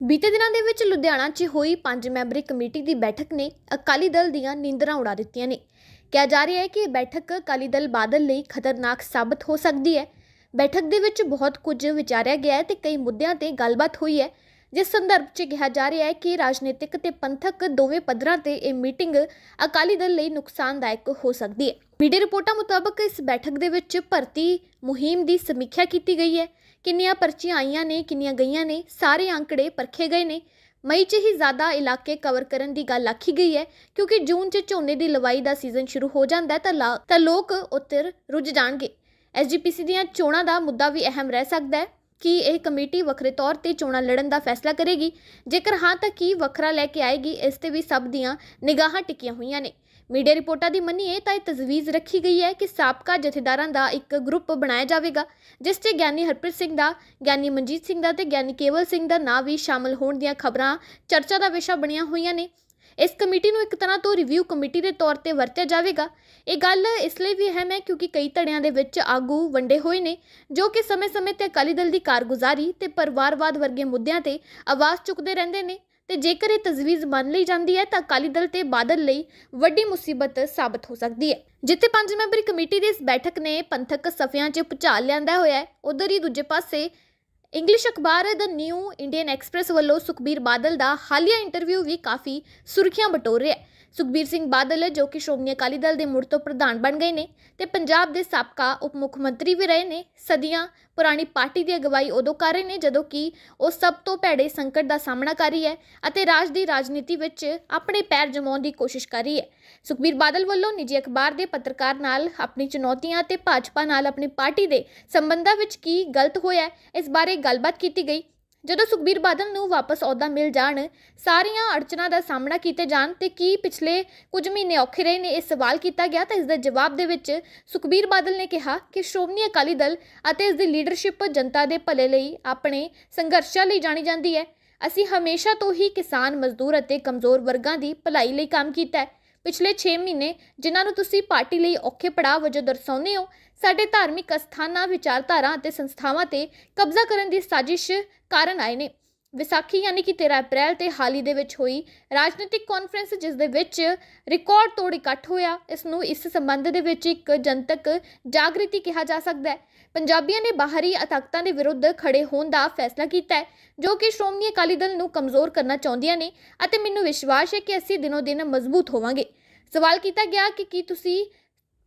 ਬੀਤੇ ਦਿਨਾਂ ਦੇ ਵਿੱਚ ਲੁਧਿਆਣਾ 'ਚ ਹੋਈ ਪੰਜ ਮੈਂਬਰੀ ਕਮੇਟੀ ਦੀ ਬੈਠਕ ਨੇ ਅਕਾਲੀ ਦਲ ਦੀਆਂ ਨੀਂਦਰਾਂ ਉਡਾ ਦਿੱਤੀਆਂ ਨੇ। ਕਿਹਾ ਜਾ ਰਿਹਾ ਹੈ ਕਿ ਇਹ ਬੈਠਕ ਅਕਾਲੀ ਦਲ ਬਾਦਲ ਲਈ ਖਤਰਨਾਕ ਸਾਬਤ ਹੋ ਸਕਦੀ ਹੈ। ਬੈਠਕ ਦੇ ਵਿੱਚ ਬਹੁਤ ਕੁਝ ਵਿਚਾਰਿਆ ਗਿਆ ਹੈ ਤੇ ਕਈ ਮੁੱਦਿਆਂ ਤੇ ਗੱਲਬਾਤ ਹੋਈ ਹੈ। ਜਿਸ ਸੰਦਰਭ 'ਚ ਕਿਹਾ ਜਾ ਰਿਹਾ ਹੈ ਕਿ ਰਾਜਨੀਤਿਕ ਤੇ ਪੰਥਕ ਦੋਵੇਂ ਪੱਧਰਾਂ ਤੇ ਇਹ ਮੀਟਿੰਗ ਅਕਾਲੀ ਦਲ ਲਈ ਨੁਕਸਾਨਦਾਇਕ ਹੋ ਸਕਦੀ ਹੈ। ਮੀਡੀਆ ਰਿਪੋਰਟਾਂ ਮੁਤਾਬਕ ਇਸ ਬੈਠਕ ਦੇ ਵਿੱਚ ਭਰਤੀ ਮੁਹਿੰਮ ਦੀ ਸਮੀਖਿਆ ਕੀਤੀ ਗਈ ਹੈ। ਕਿੰਨੀਆਂ ਪਰਚੀਆਂ ਆਈਆਂ ਨੇ, ਕਿੰਨੀਆਂ ਗਈਆਂ ਨੇ, ਸਾਰੇ ਅੰਕੜੇ ਪਰਖੇ ਗਏ ਨੇ। ਮਈ 'ਚ ਹੀ ਜ਼ਿਆਦਾ ਇਲਾਕੇ ਕਵਰ ਕਰਨ ਦੀ ਗੱਲ ਆਖੀ ਗਈ ਹੈ, ਕਿਉਂਕਿ ਜੂਨ 'ਚ ਝੋਨੇ ਦੀ ਲਵਾਈ ਦਾ ਸੀਜ਼ਨ ਸ਼ੁਰੂ ਹੋ ਜਾਂਦਾ ਹੈ ਤਾਂ ਲਾ- ਤਾਂ ਲੋਕ ਉੱਤਰ ਰੁੱਝ ਜਾਣਗੇ। ਐਸਜੀਪੀਸੀ ਦੀਆਂ ਚੋਣਾਂ ਦਾ ਮੁੱਦਾ ਵੀ ਅਹਿਮ ਰਹਿ ਸਕਦਾ ਹੈ ਕਿ ਇਹ ਕਮੇਟੀ ਵੱਖਰੇ ਤੌਰ ਤੇ ਚੋਣਾਂ ਲੜਨ ਦਾ ਫੈਸਲਾ ਕਰੇਗੀ। ਜੇਕਰ ਹਾਂ ਤਾਂ ਕੀ ਵੱਖਰਾ ਲੈ ਕੇ ਆਏਗੀ, ਇਸ ਤੇ ਵੀ ਸਭ ਦੀਆਂ ਨਿਗਾਹਾਂ ਟਿਕੀਆਂ ਹੋਈਆਂ ਨੇ। ਮੀਡੀਆ ਰਿਪੋਰਟਾਂ ਦੀ ਮੰਨੀਏ ਤਾਂ ਇਹ ਤਜਵੀਜ਼ ਰੱਖੀ ਗਈ ਹੈ ਕਿ ਸਾਬਕਾ ਜਥੇਦਾਰਾਂ ਦਾ ਇੱਕ ਗਰੁੱਪ ਬਣਾਇਆ ਜਾਵੇਗਾ, ਜਿਸ 'ਚ ਗਿਆਨੀ ਹਰਪ੍ਰੀਤ ਸਿੰਘ ਦਾ, ਗਿਆਨੀ ਮਨਜੀਤ ਸਿੰਘ ਦਾ ਤੇ ਗਿਆਨੀ ਕੇਵਲ ਸਿੰਘ ਦਾ ਨਾਂ ਵੀ ਸ਼ਾਮਲ ਹੋਣ ਦੀਆਂ ਖਬਰਾਂ ਚਰਚਾ ਦਾ ਵਿਸ਼ਾ ਬਣੀਆਂ ਹੋਈਆਂ ਨੇ। ਇਸ ਕਮੇਟੀ ਨੂੰ ਇੱਕ ਤਰ੍ਹਾਂ ਤੋਂ ਰਿਵਿਊ ਕਮੇਟੀ ਦੇ ਤੌਰ ਤੇ ਵਰਤਿਆ ਜਾਵੇਗਾ। ਇਹ ਗੱਲ ਇਸ ਲਈ ਵੀ ਅਹਿਮ ਹੈ ਕਿਉਂਕਿ ਕਈ ਧੜਿਆਂ ਦੇ ਵਿੱਚ ਆਗੂ ਵੰਡੇ ਹੋਏ ਨੇ, ਜੋ ਕਿ ਸਮੇਂ-ਸਮੇਂ ਤੇ ਅਕਾਲੀ ਦਲ ਦੀ ਕਾਰਗੁਜ਼ਾਰੀ ਤੇ ਪਰਿਵਾਰਵਾਦ ਵਰਗੇ ਮੁੱਦਿਆਂ ਤੇ ਆਵਾਜ਼ ਚੁੱਕਦੇ ਰਹਿੰਦੇ ਨੇ। ਤੇ ਜੇਕਰ ਇਹ ਤਜਵੀਜ਼ ਮੰਨ ਲਈ ਜਾਂਦੀ ਹੈ, ਤਾਂ ਅਕਾਲੀ ਦਲ ਤੇ ਬਾਦਲ ਲਈ ਵੱਡੀ ਮੁਸੀਬਤ ਸਾਬਤ ਹੋ ਸਕਦੀ ਹੈ। ਜਿੱਥੇ ਪੰਜ ਮੈਂਬਰੀ ਕਮੇਟੀ ਦੀ ਇਸ ਬੈਠਕ ਨੇ ਪੰਥਕ ਸਫਿਆਂ 'ਚ ਭੁਚਾਲ ਲਿਆਂਦਾ ਹੋਇਆ ਹੈ, ਉਧਰ ਹੀ ਦੂਜੇ ਪਾਸੇ ਇੰਗਲਿਸ਼ ਅਖਬਾਰ ਦ ਨਿਊ ਇੰਡੀਅਨ ਐਕਸਪ੍ਰੈਸ ਵੱਲੋਂ ਸੁਖਬੀਰ ਬਾਦਲ ਦਾ ਹਾਲੀਆ ਇੰਟਰਵਿਊ ਵੀ ਕਾਫੀ ਸੁਰਖੀਆਂ ਬਟੋਰ ਰਿਹਾ ਹੈ। ਸੁਖਬੀਰ ਸਿੰਘ ਬਾਦਲ, ਜੋ ਕਿ ਸ਼੍ਰੋਮਣੀ ਅਕਾਲੀ ਦਲ ਦੇ ਮੁੜ ਤੋਂ ਪ੍ਰਧਾਨ ਬਣ ਗਏ ਨੇ ਤੇ ਪੰਜਾਬ ਦੇ ਸਾਬਕਾ ਉਪ ਮੁੱਖ ਮੰਤਰੀ ਵੀ ਰਹੇ ਨੇ, ਸਦੀਆਂ ਪੁਰਾਣੀ ਪਾਰਟੀ ਦੀ ਅਗਵਾਈ ਉਦੋਂ ਕਰ ਰਹੇ ਨੇ, ਜਦੋਂ ਕਿ ਉਹ ਸਭ ਤੋਂ ਭੈੜੇ ਸੰਕਟ ਦਾ ਸਾਹਮਣਾ ਕਰ ਰਹੀ ਹੈ ਅਤੇ ਰਾਜ ਦੀ ਰਾਜਨੀਤੀ ਵਿੱਚ ਆਪਣੇ ਪੈਰ ਜਮਾਉਣ ਦੀ ਕੋਸ਼ਿਸ਼ ਕਰ ਰਹੀ ਹੈ। ਸੁਖਬੀਰ ਬਾਦਲ ਵੱਲੋਂ ਨਿੱਜੀ ਅਖਬਾਰ ਦੇ ਪੱਤਰਕਾਰ ਨਾਲ ਆਪਣੀ ਚੁਣੌਤੀਆਂ ਤੇ ਭਾਜਪਾ ਨਾਲ ਆਪਣੀ ਪਾਰਟੀ ਦੇ ਸੰਬੰਧਾਂ ਵਿੱਚ ਕੀ ਗਲਤ ਹੋਇਆ ਇਸ ਬਾਰੇ ਗੱਲਬਾਤ ਕੀਤੀ ਗਈ। ਜਦੋਂ ਸੁਖਬੀਰ ਬਾਦਲ ਨੂੰ ਵਾਪਸ ਅਹੁਦਾ ਮਿਲ ਜਾਣ, ਸਾਰੀਆਂ ਅੜਚਨਾਂ ਦਾ ਸਾਹਮਣਾ ਕੀਤੇ ਜਾਣ ਤੇ ਕੀ ਪਿਛਲੇ ਕੁਝ ਮਹੀਨੇ ਔਖੇ ਰਹੇ ਨੇ ਇਹ ਸਵਾਲ ਕੀਤਾ ਗਿਆ ਤਾਂ ਇਸ ਦੇ ਜਵਾਬ ਦੇ ਵਿੱਚ ਸੁਖਬੀਰ ਬਾਦਲ ਨੇ ਕਿਹਾ ਕਿ ਸ਼੍ਰੋਮਣੀ ਅਕਾਲੀ ਦਲ ਅਤੇ ਇਸ ਦੀ ਲੀਡਰਸ਼ਿਪ ਜਨਤਾ ਦੇ ਭਲੇ ਲਈ ਆਪਣੇ ਸੰਘਰਸ਼ਾਂ ਲਈ ਜਾਣੀ ਜਾਂਦੀ ਹੈ। ਅਸੀਂ ਹਮੇਸ਼ਾ ਤੋਂ ਹੀ ਕਿਸਾਨ ਮਜ਼ਦੂਰ ਅਤੇ ਕਮਜ਼ੋਰ ਵਰਗਾਂ ਦੀ ਭਲਾਈ ਲਈ ਕੰਮ ਕੀਤਾ ਹੈ। ਪਿਛਲੇ 6 ਮਹੀਨੇ ਜਿਨ੍ਹਾਂ ਨੂੰ ਤੁਸੀਂ ਪਾਰਟੀ ਲਈ ਔਖੇ ਪੜਾਅ ਵਜੋਂ ਦਰਸਾਉਂਦੇ ਹੋ, ਸਾਡੇ ਧਾਰਮਿਕ ਅਸਥਾਨਾਂ, ਵਿਚਾਰਧਾਰਾ ਅਤੇ ਸੰਸਥਾਵਾਂ ਤੇ ਕਬਜ਼ਾ ਕਰਨ ਦੀ ਸਾਜ਼ਿਸ਼ ਕਾਰਨ ਆਏ ਨੇ। ਵਿਸਾਖੀ ਯਾਨੀ ਕਿ 13 ਅਪ੍ਰੈਲ ਤੇ ਹਾਲ ਹੀ ਦੇ ਵਿੱਚ ਹੋਈ ਰਾਜਨੀਤਿਕ ਕਾਨਫਰੰਸ ਜਿਸ ਦੇ ਵਿੱਚ ਰਿਕਾਰਡ ਤੋੜ ਇਕੱਠ ਹੋਇਆ, ਇਸ ਨੂੰ ਇਸ ਸੰਬੰਧ ਦੇ ਵਿੱਚ ਇੱਕ ਜਨਤਕ ਜਾਗ੍ਰਿਤੀ ਕਿਹਾ ਜਾ ਸਕਦਾ ਹੈ। ਪੰਜਾਬੀਆਂ ਨੇ ਬਾਹਰੀ ਤਾਕਤਾਂ ਦੇ ਵਿਰੁੱਧ ਖੜੇ ਹੋਣ ਦਾ ਫੈਸਲਾ ਕੀਤਾ ਹੈ, ਜੋ ਕਿ ਸ਼੍ਰੋਮਣੀ ਅਕਾਲੀ ਦਲ ਨੂੰ ਕਮਜ਼ੋਰ ਕਰਨਾ ਚਾਹੁੰਦੀਆਂ ਨੇ ਅਤੇ ਮੈਨੂੰ ਵਿਸ਼ਵਾਸ ਹੈ ਕਿ ਅਸੀਂ ਦਿਨੋ ਦਿਨ ਮਜ਼ਬੂਤ ਹੋਵਾਂਗੇ। ਸਵਾਲ ਕੀਤਾ ਗਿਆ ਕਿ ਕੀ ਤੁਸੀਂ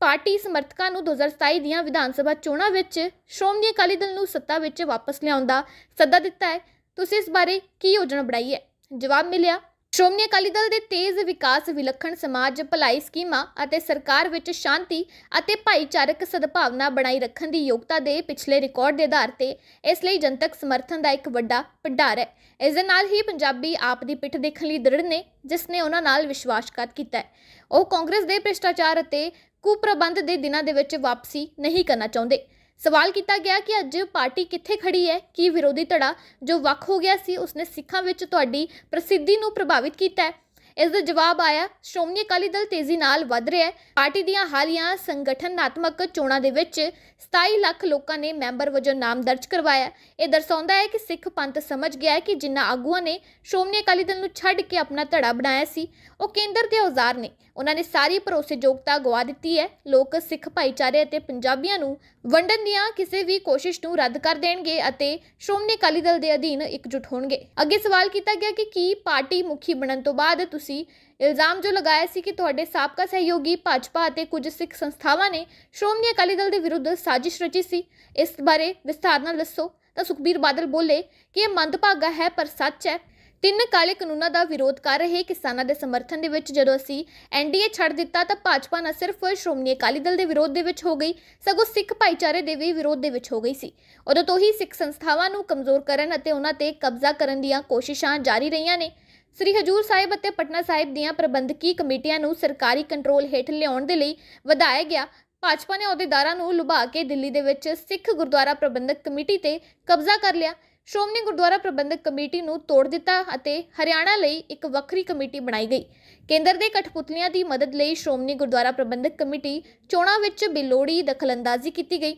ਪਾਰਟੀ ਸਮਰਥਕਾਂ ਨੂੰ 2027 ਦੀਆਂ ਵਿਧਾਨ ਸਭਾ ਚੋਣਾਂ ਵਿੱਚ ਸ਼੍ਰੋਮਣੀ ਅਕਾਲੀ ਦਲ ਨੂੰ ਸੱਤਾ ਵਿੱਚ ਵਾਪਸ ਲਿਆਉਣ ਦਾ ਸੱਦਾ ਦਿੱਤਾ ਹੈ? ਤੁਸੀਂ ਇਸ ਬਾਰੇ ਕੀ ਯੋਜਨਾ ਬਣਾਈ ਹੈ? ਜਵਾਬ ਮਿਲਿਆ। ਸ਼੍ਰੋਮਣੀ ਅਕਾਲੀ ਦਲ ਦੇ ਤੇਜ਼ ਵਿਕਾਸ ਵਿਲੱਖਣ ਸਮਾਜ ਭਲਾਈ ਸਕੀਮਾਂ ਅਤੇ ਸਰਕਾਰ ਵਿੱਚ ਸ਼ਾਂਤੀ ਅਤੇ ਭਾਈਚਾਰਕ ਸਦਭਾਵਨਾ ਬਣਾਈ ਰੱਖਣ ਦੀ ਯੋਗਤਾ ਦੇ ਪਿਛਲੇ ਰਿਕਾਰਡ ਦੇ ਆਧਾਰ ਤੇ ਇਸ ਲਈ ਜਨਤਕ ਸਮਰਥਨ ਦਾ ਇੱਕ ਵੱਡਾ ਭੰਡਾਰ ਹੈ। ਇਸ ਦੇ ਨਾਲ ਹੀ ਪੰਜਾਬੀ ਆਪ ਦੀ ਪਿੱਠ ਦੇਖਣ ਲਈ ਦ੍ਰਿੜ ਨੇ, ਜਿਸ ਨੇ ਉਹਨਾਂ ਨਾਲ ਵਿਸ਼ਵਾਸਘਾਤ ਕੀਤਾ ਹੈ। ਉਹ ਕਾਂਗਰਸ ਦੇ ਭ੍ਰਿਸ਼ਟਾਚਾਰ ਅਤੇ ਕੁਪ੍ਰਬੰਧ ਦੇ ਦਿਨਾਂ ਦੇ ਵਿੱਚ ਵਾਪਸੀ ਨਹੀਂ ਕਰਨਾ ਚਾਹੁੰਦੇ। ਸਵਾਲ ਕੀਤਾ ਗਿਆ ਕਿ ਅੱਜ ਪਾਰਟੀ ਕਿੱਥੇ ਖੜੀ ਹੈ, ਕੀ ਵਿਰੋਧੀ ਧੜਾ ਜੋ ਵੱਖ ਹੋ ਗਿਆ ਸੀ, ਉਸਨੇ ਸਿੱਖਾਂ ਵਿੱਚ ਤੁਹਾਡੀ ਪ੍ਰਸਿੱਧੀ ਨੂੰ ਪ੍ਰਭਾਵਿਤ ਕੀਤਾ ਹੈ। ਇਸ ਦਾ ਜਵਾਬ ਆਇਆ, ਸ਼੍ਰੋਮਣੀ ਅਕਾਲੀ ਦਲ ਤੇਜ਼ੀ ਨਾਲ ਵੱਧ ਰਿਹਾ ਹੈ। ਪਾਰਟੀ ਦੀਆਂ ਹਾਲੀਆਂ ਸੰਗਠਨਾਤਮਕ ਚੋਣਾਂ ਦੇ ਵਿੱਚ 27 ਲੱਖ ਲੋਕਾਂ ਨੇ ਮੈਂਬਰ ਵਜੋਂ ਨਾਮ ਦਰਜ ਕਰਵਾਇਆ ਇਹ ਦਰਸਾਉਂਦਾ ਹੈ ਕਿ ਸਿੱਖ ਪੰਥ ਸਮਝ ਗਿਆ ਹੈ ਕਿ ਜਿਨ੍ਹਾਂ ਆਗੂਆਂ ਨੇ ਸ਼੍ਰੋਮਣੀ ਅਕਾਲੀ ਦਲ ਨੂੰ ਛੱਡ ਕੇ ਆਪਣਾ ਧੜਾ ਬਣਾਇਆ ਸੀ, ਉਹ ਕੇਂਦਰ ਦੇ ਔਜ਼ਾਰ ਨੇ। ਉਹਨਾਂ ਨੇ ਸਾਰੀ ਭਰੋਸੇਯੋਗਤਾ ਗਵਾ ਦਿੱਤੀ ਹੈ। ਲੋਕ ਸਿੱਖ ਭਾਈਚਾਰੇ ਅਤੇ ਪੰਜਾਬੀਆਂ ਨੂੰ ਵੰਡਣ ਦੀਆਂ ਕਿਸੇ ਵੀ ਕੋਸ਼ਿਸ਼ ਨੂੰ ਰੱਦ ਕਰ ਦੇਣਗੇ ਅਤੇ ਸ਼੍ਰੋਮਣੀ ਅਕਾਲੀ ਦਲ ਦੇ ਅਧੀਨ ਇਕਜੁੱਟ ਹੋਣਗੇ। ਅੱਗੇ ਸਵਾਲ ਕੀਤਾ ਗਿਆ ਕਿ ਕੀ ਪਾਰਟੀ ਮੁਖੀ ਬਣਨ ਤੋਂ ਬਾਅਦ ਤੁਸੀਂ ਇਲਜ਼ਾਮ ਜੋ ਲਗਾਇਆ ਸੀ ਕਿ ਤੁਹਾਡੇ ਸਾਬਕਾ ਸਹਿਯੋਗੀ ਭਾਜਪਾ ਅਤੇ ਕੁਝ ਸਿੱਖ ਸੰਸਥਾਵਾਂ ਨੇ ਸ਼੍ਰੋਮਣੀ ਅਕਾਲੀ ਦਲ ਦੇ ਵਿਰੁੱਧ ਸਾਜ਼ਿਸ਼ ਰਚੀ ਸੀ। ਇਸ ਬਾਰੇ ਵਿਸਥਾਰ ਨਾਲ ਦੱਸੋ। ਤਾਂ ਸੁਖਬੀਰ ਬਾਦਲ ਬੋਲੇ ਕਿ ਇਹ ਮੰਦਭਾਗਾ ਹੈ, ਪਰ ਸੱਚ ਹੈ, ਤਿੰਨ ਕਾਲੇ ਕਾਨੂੰਨਾਂ ਦਾ ਵਿਰੋਧ ਕਰ ਰਹੇ ਕਿਸਾਨਾਂ ਦੇ ਸਮਰਥਨ ਦੇ ਵਿੱਚ ਜਦੋਂ ਅਸੀਂ ਐਨਡੀਏ ਛੱਡ ਦਿੱਤਾ ਤਾਂ ਭਾਜਪਾ ਨਾ ਸਿਰਫ ਸ਼੍ਰੋਮਣੀ ਅਕਾਲੀ ਦਲ ਦੇ ਵਿਰੋਧ ਦੇ ਵਿੱਚ ਹੋ ਗਈ, ਸਗੋਂ ਸਿੱਖ ਭਾਈਚਾਰੇ ਦੇ ਵੀ ਵਿਰੋਧ ਦੇ ਵਿੱਚ ਹੋ ਗਈ ਸੀ। ਉਦੋਂ ਤੋਂ ਹੀ ਸਿੱਖ ਸੰਸਥਾਵਾਂ ਨੂੰ ਕਮਜ਼ੋਰ ਕਰਨ ਅਤੇ ਉਹਨਾਂ ਤੇ ਕਬਜ਼ਾ ਕਰਨ ਦੀਆਂ ਕੋਸ਼ਿਸ਼ਾਂ ਜਾਰੀ ਰਹੀਆਂ ਨੇ। ਸ੍ਰੀ ਹਜੂਰ ਸਾਹਿਬ ਅਤੇ ਪਟਨਾ ਸਾਹਿਬ ਦੀਆਂ ਪ੍ਰਬੰਧਕੀ ਕਮੇਟੀਆਂ ਨੂੰ ਸਰਕਾਰੀ ਕੰਟਰੋਲ ਹੇਠ ਲਿਆਉਣ ਦੇ ਲਈ ਵਧਾਇਆ ਗਿਆ। ਭਾਜਪਾ ਨੇ ਅਹੁਦੇਦਾਰਾਂ ਨੂੰ ਲੁਭਾ ਕੇ ਦਿੱਲੀ ਦੇ ਵਿੱਚ ਸਿੱਖ ਗੁਰਦੁਆਰਾ ਪ੍ਰਬੰਧਕ ਕਮੇਟੀ ਤੇ ਕਬਜ਼ਾ ਕਰ ਲਿਆ। ਸ਼੍ਰੋਮਣੀ ਗੁਰਦੁਆਰਾ ਪ੍ਰਬੰਧਕ ਕਮੇਟੀ ਨੂੰ ਤੋੜ ਦਿੱਤਾ ਅਤੇ ਹਰਿਆਣਾ ਲਈ ਇੱਕ ਵੱਖਰੀ ਕਮੇਟੀ ਬਣਾਈ ਗਈ। ਕੇਂਦਰ ਦੇ ਕਠਪੁਤਲੀਆਂ ਦੀ ਮਦਦ ਲਈ ਸ਼੍ਰੋਮਣੀ ਗੁਰਦੁਆਰਾ ਪ੍ਰਬੰਧਕ ਕਮੇਟੀ ਚੋਣਾਂ ਵਿੱਚ ਬੇਲੋੜੀ ਦਖਲਅੰਦਾਜ਼ੀ ਕੀਤੀ ਗਈ।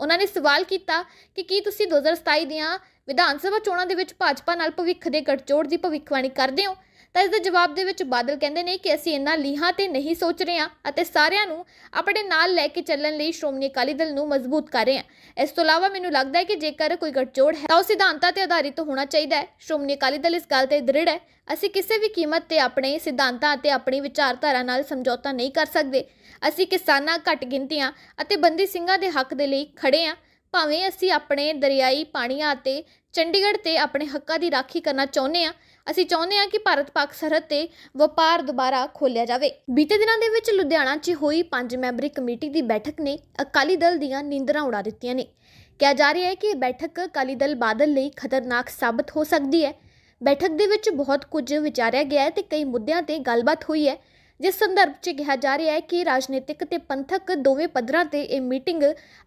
ਉਹਨਾਂ ਨੇ ਸਵਾਲ ਕੀਤਾ ਕਿ ਕੀ ਤੁਸੀਂ 2027 ਦੀਆਂ ਵਿਧਾਨ ਸਭਾ ਚੋਣਾਂ ਦੇ ਵਿੱਚ ਭਾਜਪਾ ਨਾਲ ਭਵਿੱਖ ਦੇ ਗਠਜੋੜ ਦੀ ਭਵਿੱਖਬਾਣੀ ਕਰਦੇ ਹੋ, ਤਾਂ ਇਸ ਦੇ ਜਵਾਬ ਦੇ ਵਿੱਚ ਬਾਦਲ ਕਹਿੰਦੇ ਨੇ ਕਿ ਅਸੀਂ ਇੰਨਾ ਲੀਹਾਂ ਤੇ ਨਹੀਂ ਸੋਚ ਰਹੇ ਹਾਂ ਅਤੇ ਸਾਰਿਆਂ ਨੂੰ ਆਪਣੇ ਨਾਲ ਲੈ ਕੇ ਚੱਲਣ ਲਈ ਸ਼੍ਰੋਮਣੀ ਅਕਾਲੀ ਦਲ ਨੂੰ ਮਜ਼ਬੂਤ ਕਰ ਰਹੇ ਹਾਂ। ਇਸ ਤੋਂ ਇਲਾਵਾ ਮੈਨੂੰ ਲੱਗਦਾ ਹੈ ਕਿ ਜੇਕਰ ਕੋਈ ਗਠਜੋੜ ਹੈ, ਤਾਂ ਉਹ ਸਿਧਾਂਤਾਂ ਤੇ ਆਧਾਰਿਤ ਹੋਣਾ ਚਾਹੀਦਾ ਹੈ। ਸ਼੍ਰੋਮਣੀ ਅਕਾਲੀ ਦਲ ਇਸ ਗੱਲ ਤੇ ਦ੍ਰਿੜ ਹੈ, ਅਸੀਂ ਕਿਸੇ ਵੀ ਕੀਮਤ ਤੇ ਆਪਣੇ ਸਿਧਾਂਤਾਂ ਅਤੇ ਆਪਣੀ ਵਿਚਾਰਧਾਰਾ ਨਾਲ ਸਮਝੌਤਾ ਨਹੀਂ ਕਰ ਸਕਦੇ। ਅਸੀਂ ਕਿਸਾਨਾਂ, ਘੱਟ ਗਿਣਤੀਆਂ ਅਤੇ ਬੰਦੀ ਸਿੰਘਾਂ ਦੇ ਹੱਕ ਦੇ ਲਈ ਖੜੇ ਹਾਂ। ਭਾਵੇਂ ਅਸੀਂ ਆਪਣੇ ਦਰਿਆਈ ਪਾਣੀਆਂ ਅਤੇ ਚੰਡੀਗੜ੍ਹ ਤੇ ਆਪਣੇ ਹੱਕਾਂ ਦੀ ਰਾਖੀ ਕਰਨਾ ਚਾਹੁੰਦੇ ਹਾਂ। ਅਸੀਂ ਚਾਹੁੰਦੇ ਹਾਂ ਕਿ ਭਾਰਤ ਪਾਕ ਸਰਹੱਦ ਤੇ ਵਪਾਰ ਦੁਬਾਰਾ ਖੋਲ੍ਹਿਆ ਜਾਵੇ। ਬੀਤੇ ਦਿਨਾਂ ਦੇ ਵਿੱਚ ਲੁਧਿਆਣਾ 'ਚ ਹੋਈ ਪੰਜ ਮੈਂਬਰੀ ਕਮੇਟੀ ਦੀ ਬੈਠਕ ਨੇ ਅਕਾਲੀ ਦਲ ਦੀਆਂ ਨੀਂਦਰਾਂ ਉਡਾ ਦਿੱਤੀਆਂ ਨੇ। ਕਿਹਾ ਜਾ ਰਿਹਾ ਹੈ ਕਿ ਇਹ ਬੈਠਕ ਅਕਾਲੀ ਦਲ ਬਾਦਲ ਲਈ ਖਤਰਨਾਕ ਸਾਬਤ ਹੋ ਸਕਦੀ ਹੈ। ਬੈਠਕ ਦੇ ਵਿੱਚ ਬਹੁਤ ਕੁਝ ਵਿਚਾਰਿਆ ਗਿਆ ਹੈ ਤੇ ਕਈ ਮੁੱਦਿਆਂ ਤੇ ਗੱਲਬਾਤ ਹੋਈ ਹੈ। ਜਿਸ ਸੰਦਰਭ 'ਚ ਕਿਹਾ ਜਾ ਰਿਹਾ ਹੈ ਕਿ ਰਾਜਨੀਤਿਕ ਤੇ ਪੰਥਕ ਦੋਵੇਂ ਪੱਧਰਾਂ ਤੇ ਇਹ ਮੀਟਿੰਗ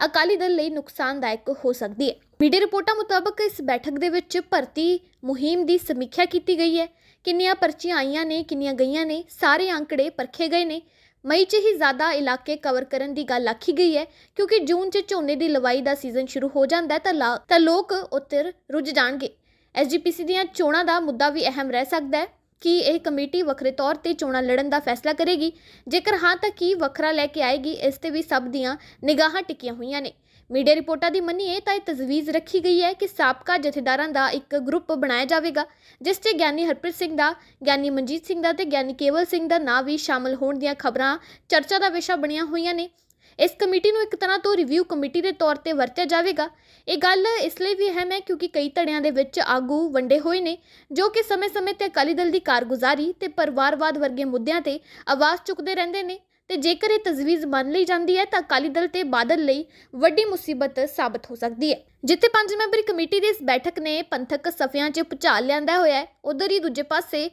ਅਕਾਲੀ ਦਲ ਲਈ ਨੁਕਸਾਨਦਾਇਕ ਹੋ ਸਕਦੀ ਹੈ। ਮੀਡੀਆ ਰਿਪੋਰਟਾਂ ਮੁਤਾਬਕ ਇਸ ਬੈਠਕ ਦੇ ਵਿੱਚ ਭਰਤੀ ਮੁਹਿੰਮ ਦੀ ਸਮੀਖਿਆ ਕੀਤੀ ਗਈ ਹੈ। ਕਿੰਨੀਆਂ ਪਰਚੀਆਂ ਆਈਆਂ ਨੇ, ਕਿੰਨੀਆਂ ਗਈਆਂ ਨੇ, ਸਾਰੇ ਅੰਕੜੇ ਪਰਖੇ ਗਏ ਨੇ। ਮਈ 'ਚ ਹੀ ਜ਼ਿਆਦਾ ਇਲਾਕੇ ਕਵਰ ਕਰਨ ਦੀ ਗੱਲ ਆਖੀ ਗਈ ਹੈ। ਕਿਉਂਕਿ ਜੂਨ 'ਚ ਝੋਨੇ ਦੀ ਲਵਾਈ ਦਾ ਸੀਜ਼ਨ ਸ਼ੁਰੂ ਹੋ ਜਾਂਦਾ ਹੈ ਤਾਂ ਲਾ- ਤਾਂ ਲੋਕ ਉੱਤਰ ਰੁੱਝ ਜਾਣਗੇ। ਐਸਜੀਪੀਸੀ ਦੀਆਂ ਚੋਣਾਂ ਦਾ ਮੁੱਦਾ ਵੀ ਅਹਿਮ ਰਹਿ ਸਕਦਾ ਹੈ। ਕੀ ਇਹ ਕਮੇਟੀ ਵੱਖਰੇ ਤੌਰ ਤੇ ਚੋਣਾਂ ਲੜਨ ਦਾ ਫੈਸਲਾ ਕਰੇਗੀ। ਜੇਕਰ ਹਾਂ, ਤਾਂ ਕੀ ਵੱਖਰਾ ਲੈ ਕੇ ਆਏਗੀ? ਇਸ ਤੇ ਵੀ ਸਭ ਦੀਆਂ ਨਿਗਾਹਾਂ ਟਿਕੀਆਂ ਹੋਈਆਂ ਨੇ। ਮੀਡੀਆ ਰਿਪੋਰਟਾਂ ਦੀ ਮੰਨੀਏ, ਤਾਂ ਇਹ ਤਜਵੀਜ਼ ਰੱਖੀ ਗਈ ਹੈ ਕਿ ਸਾਬਕਾ ਜਥੇਦਾਰਾਂ ਦਾ ਇੱਕ ਗਰੁੱਪ ਬਣਾਇਆ ਜਾਵੇਗਾ, ਜਿਸ 'ਚ ਗਿਆਨੀ ਹਰਪ੍ਰੀਤ ਸਿੰਘ ਦਾ, ਗਿਆਨੀ ਮਨਜੀਤ ਸਿੰਘ ਦਾ ਤੇ ਗਿਆਨੀ ਕੇਵਲ ਸਿੰਘ ਦਾ ਨਾਂ ਵੀ ਸ਼ਾਮਲ ਹੋਣ ਦੀਆਂ ਖਬਰਾਂ, ਚਰਚਾ ਦਾ ਵਿਸ਼ਾ ਬਣੀਆਂ ਹੋਈਆਂ ਨੇ। ਇਸ ਕਮੇਟੀ ਨੂੰ ਇੱਕ ਤਰ੍ਹਾਂ ਤੋਂ ਰਿਵਿਊ ਕਮੇਟੀ ਦੇ ਤੌਰ ਤੇ ਵਰਤਿਆ ਜਾਵੇਗਾ। ਇਹ ਗੱਲ ਇਸ ਲਈ ਵੀ ਅਹਿਮ ਹੈ ਕਿਉਂਕਿ ਕਈ ਧੜਿਆਂ ਦੇ ਵਿੱਚ ਆਗੂ ਵੰਡੇ ਹੋਏ ਨੇ, ਜੋ ਕਿ ਸਮੇਂ-ਸਮੇਂ ਤੇ ਅਕਾਲੀ ਦਲ ਦੀ ਕਾਰਗੁਜ਼ਾਰੀ ਤੇ ਪਰਿਵਾਰਵਾਦ ਵਰਗੇ ਮੁੱਦਿਆਂ ਤੇ ਆਵਾਜ਼ ਚੁੱਕਦੇ ਰਹਿੰਦੇ ਨੇ ਤੇ ਜੇਕਰ ਇਹ ਤਜਵੀਜ਼ ਮੰਨ ਲਈ ਜਾਂਦੀ ਹੈ ਤਾਂ ਅਕਾਲੀ ਦਲ ਤੇ ਬਾਦਲ ਲਈ ਵੱਡੀ ਮੁਸੀਬਤ ਸਾਬਤ ਹੋ ਸਕਦੀ ਹੈ। ਜਿੱਥੇ ਪੰਜ ਮੈਂਬਰੀ ਕਮੇਟੀ ਦੀ ਇਸ ਬੈਠਕ ਨੇ ਪੰਥਕ ਸਫਿਆਂ 'ਚ ਭੁਚਾਲ ਲਿਆਂਦਾ ਹੋਇਆ ਹੈ, ਉਧਰ ਹੀ ਦੂਜੇ ਪਾਸੇ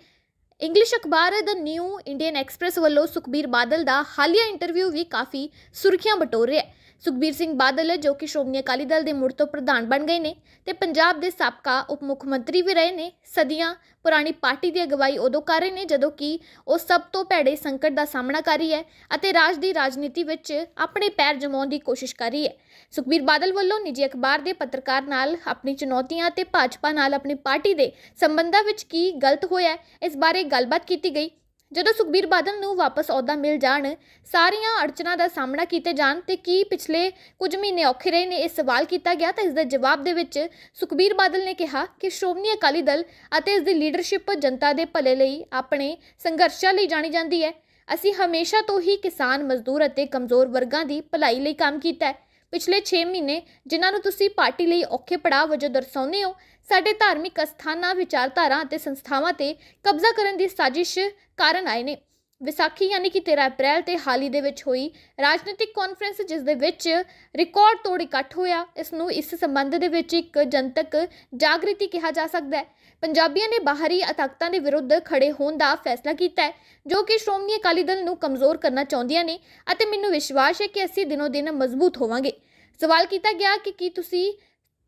ਇੰਗਲਿਸ਼ ਅਖਬਾਰ ਦ ਨਿਊ ਇੰਡੀਅਨ ਐਕਸਪ੍ਰੈਸ ਵੱਲੋਂ ਸੁਖਬੀਰ ਬਾਦਲ ਦਾ ਹਾਲੀਆ ਇੰਟਰਵਿਊ ਵੀ ਕਾਫੀ ਸੁਰਖੀਆਂ ਬਟੋਰ ਰਿਹਾ ਹੈ। ਸੁਖਬੀਰ ਸਿੰਘ ਬਾਦਲ, ਜੋ ਕਿ ਸ਼੍ਰੋਮਣੀ ਅਕਾਲੀ ਦਲ ਦੇ ਮੁੜ ਤੋਂ ਪ੍ਰਧਾਨ ਬਣ ਗਏ ਨੇ ਤੇ ਪੰਜਾਬ ਦੇ ਸਾਬਕਾ ਉਪ ਮੁੱਖ ਮੰਤਰੀ ਵੀ ਰਹੇ ਨੇ, ਸਦੀਆਂ ਪੁਰਾਣੀ ਪਾਰਟੀ ਦੀ ਅਗਵਾਈ ਉਦੋਂ ਕਰ ਰਹੇ ਨੇ, ਜਦੋਂ ਕਿ ਉਹ ਸਭ ਤੋਂ ਭੈੜੇ ਸੰਕਟ ਦਾ ਸਾਹਮਣਾ ਕਰ ਰਹੀ ਹੈ ਅਤੇ ਰਾਜ ਦੀ ਰਾਜਨੀਤੀ ਵਿੱਚ ਆਪਣੇ ਪੈਰ ਜਮਾਉਣ ਦੀ ਕੋਸ਼ਿਸ਼ ਕਰ ਰਹੀ ਹੈ। ਸੁਖਬੀਰ ਬਾਦਲ ਵੱਲੋਂ ਨਿੱਜੀ ਅਖਬਾਰ ਦੇ ਪੱਤਰਕਾਰ ਨਾਲ ਆਪਣੀ ਚੁਣੌਤੀਆਂ ਤੇ ਭਾਜਪਾ ਨਾਲ ਆਪਣੀ ਪਾਰਟੀ ਦੇ ਸੰਬੰਧਾਂ ਵਿੱਚ ਕੀ ਗਲਤ ਹੋਇਆ ਇਸ ਬਾਰੇ ਗੱਲਬਾਤ ਕੀਤੀ ਗਈ। ਜਦੋਂ ਸੁਖਬੀਰ ਬਾਦਲ ਨੂੰ ਵਾਪਸ ਅਹੁਦਾ ਮਿਲ ਜਾਣ, ਸਾਰੀਆਂ ਅੜਚਨਾਂ ਦਾ ਸਾਹਮਣਾ ਕੀਤੇ ਜਾਣ ਤੇ ਕੀ ਪਿਛਲੇ ਕੁਝ ਮਹੀਨੇ ਔਖੇ ਰਹੇ ਨੇ ਇਹ ਸਵਾਲ ਕੀਤਾ ਗਿਆ ਤਾਂ ਇਸ ਦੇ ਜਵਾਬ ਦੇ ਵਿੱਚ ਸੁਖਬੀਰ ਬਾਦਲ ਨੇ ਕਿਹਾ ਕਿ ਸ਼੍ਰੋਮਣੀ ਅਕਾਲੀ ਦਲ ਅਤੇ ਇਸ ਦੀ ਲੀਡਰਸ਼ਿਪ ਜਨਤਾ ਦੇ ਭਲੇ ਲਈ ਆਪਣੇ ਸੰਘਰਸ਼ਾਂ ਲਈ ਜਾਣੀ ਜਾਂਦੀ ਹੈ। ਅਸੀਂ ਹਮੇਸ਼ਾ ਤੋਂ ਹੀ ਕਿਸਾਨ, ਮਜ਼ਦੂਰ ਅਤੇ ਕਮਜ਼ੋਰ ਵਰਗਾਂ ਦੀ ਭਲਾਈ ਲਈ ਕੰਮ ਕੀਤਾ ਹੈ। ਪਿਛਲੇ 6 ਮਹੀਨੇ ਜਿਨ੍ਹਾਂ ਨੂੰ ਤੁਸੀਂ ਪਾਰਟੀ ਲਈ ਔਖੇ ਪੜਾਅ ਵਜੋਂ ਦਰਸਾਉਂਦੇ ਹੋ, ਸਾਡੇ ਧਾਰਮਿਕ ਅਸਥਾਨਾਂ, ਵਿਚਾਰਧਾਰਾ ਅਤੇ ਸੰਸਥਾਵਾਂ ਤੇ ਕਬਜ਼ਾ ਕਰਨ ਦੀ ਸਾਜ਼ਿਸ਼ ਕਾਰਨ ਆਏ ਨੇ। ਵਿਸਾਖੀ ਯਾਨੀ ਕਿ 13 ਅਪ੍ਰੈਲ ਤੇ ਹਾਲ ਹੀ ਦੇ ਵਿੱਚ ਹੋਈ ਰਾਜਨੀਤਿਕ ਕਾਨਫਰੰਸ ਜਿਸ ਦੇ ਵਿੱਚ ਰਿਕਾਰਡ ਤੋੜ ਇਕੱਠ ਹੋਇਆ, ਇਸ ਨੂੰ ਇਸ ਸੰਬੰਧ ਦੇ ਵਿੱਚ ਇੱਕ ਜਨਤਕ ਜਾਗ੍ਰਿਤੀ ਕਿਹਾ ਜਾ ਸਕਦਾ ਹੈ। ਪੰਜਾਬੀਆਂ ਨੇ ਬਾਹਰੀ ਅਤਾਕਤਾਂ ਦੇ ਵਿਰੁੱਧ ਖੜੇ ਹੋਣ ਦਾ ਫੈਸਲਾ ਕੀਤਾ ਹੈ, ਜੋ ਕਿ ਸ਼੍ਰੋਮਣੀ ਅਕਾਲੀ ਦਲ ਨੂੰ ਕਮਜ਼ੋਰ ਕਰਨਾ ਚਾਹੁੰਦੀਆਂ ਨੇ ਅਤੇ ਮੈਨੂੰ ਵਿਸ਼ਵਾਸ ਹੈ ਕਿ ਅਸੀਂ ਦਿਨੋ ਦਿਨ ਮਜ਼ਬੂਤ ਹੋਵਾਂਗੇ। ਸਵਾਲ ਕੀਤਾ ਗਿਆ ਕਿ ਕੀ ਤੁਸੀਂ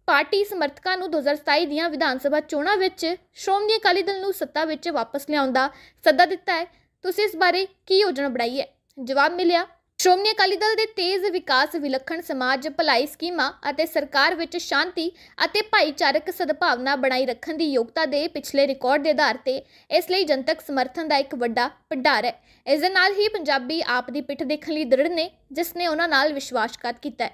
ਪਾਰਟੀ ਸਮਰਥਕਾਂ ਨੂੰ 2027 ਦੀਆਂ ਵਿਧਾਨ ਸਭਾ ਚੋਣਾਂ ਵਿੱਚ ਸ਼੍ਰੋਮਣੀ ਅਕਾਲੀ ਦਲ ਨੂੰ ਸੱਤਾ ਵਿੱਚ ਵਾਪਸ ਲਿਆਉਣ ਦਾ ਸੱਦਾ ਦਿੱਤਾ ਹੈ। ਤੁਸੀਂ ਇਸ ਬਾਰੇ ਕੀ ਯੋਜਨਾ ਬਣਾਈ ਹੈ? ਜਵਾਬ ਮਿਲਿਆ, ਸ਼੍ਰੋਮਣੀ ਅਕਾਲੀ ਦਲ ਦੇ ਤੇਜ਼ ਵਿਕਾਸ ਵਿਲੱਖਣ ਸਮਾਜ ਭਲਾਈ ਸਕੀਮਾਂ ਅਤੇ ਸਰਕਾਰ ਵਿੱਚ ਸ਼ਾਂਤੀ ਅਤੇ ਭਾਈਚਾਰਕ ਸਦਭਾਵਨਾ ਬਣਾਈ ਰੱਖਣ ਦੀ ਯੋਗਤਾ ਦੇ ਪਿਛਲੇ ਰਿਕਾਰਡ ਦੇ ਆਧਾਰ ਤੇ ਇਸ ਲਈ ਜਨਤਕ ਸਮਰਥਨ ਦਾ ਇੱਕ ਵੱਡਾ ਭੰਡਾਰ ਹੈ। ਇਸ ਦੇ ਨਾਲ ਹੀ ਪੰਜਾਬੀ ਆਪ ਦੀ ਪਿੱਠ ਦੇਖਣ ਲਈ ਦ੍ਰਿੜ ਨੇ, ਜਿਸ ਨੇ ਉਹਨਾਂ ਨਾਲ ਵਿਸ਼ਵਾਸਘਾਤ ਕੀਤਾ ਹੈ।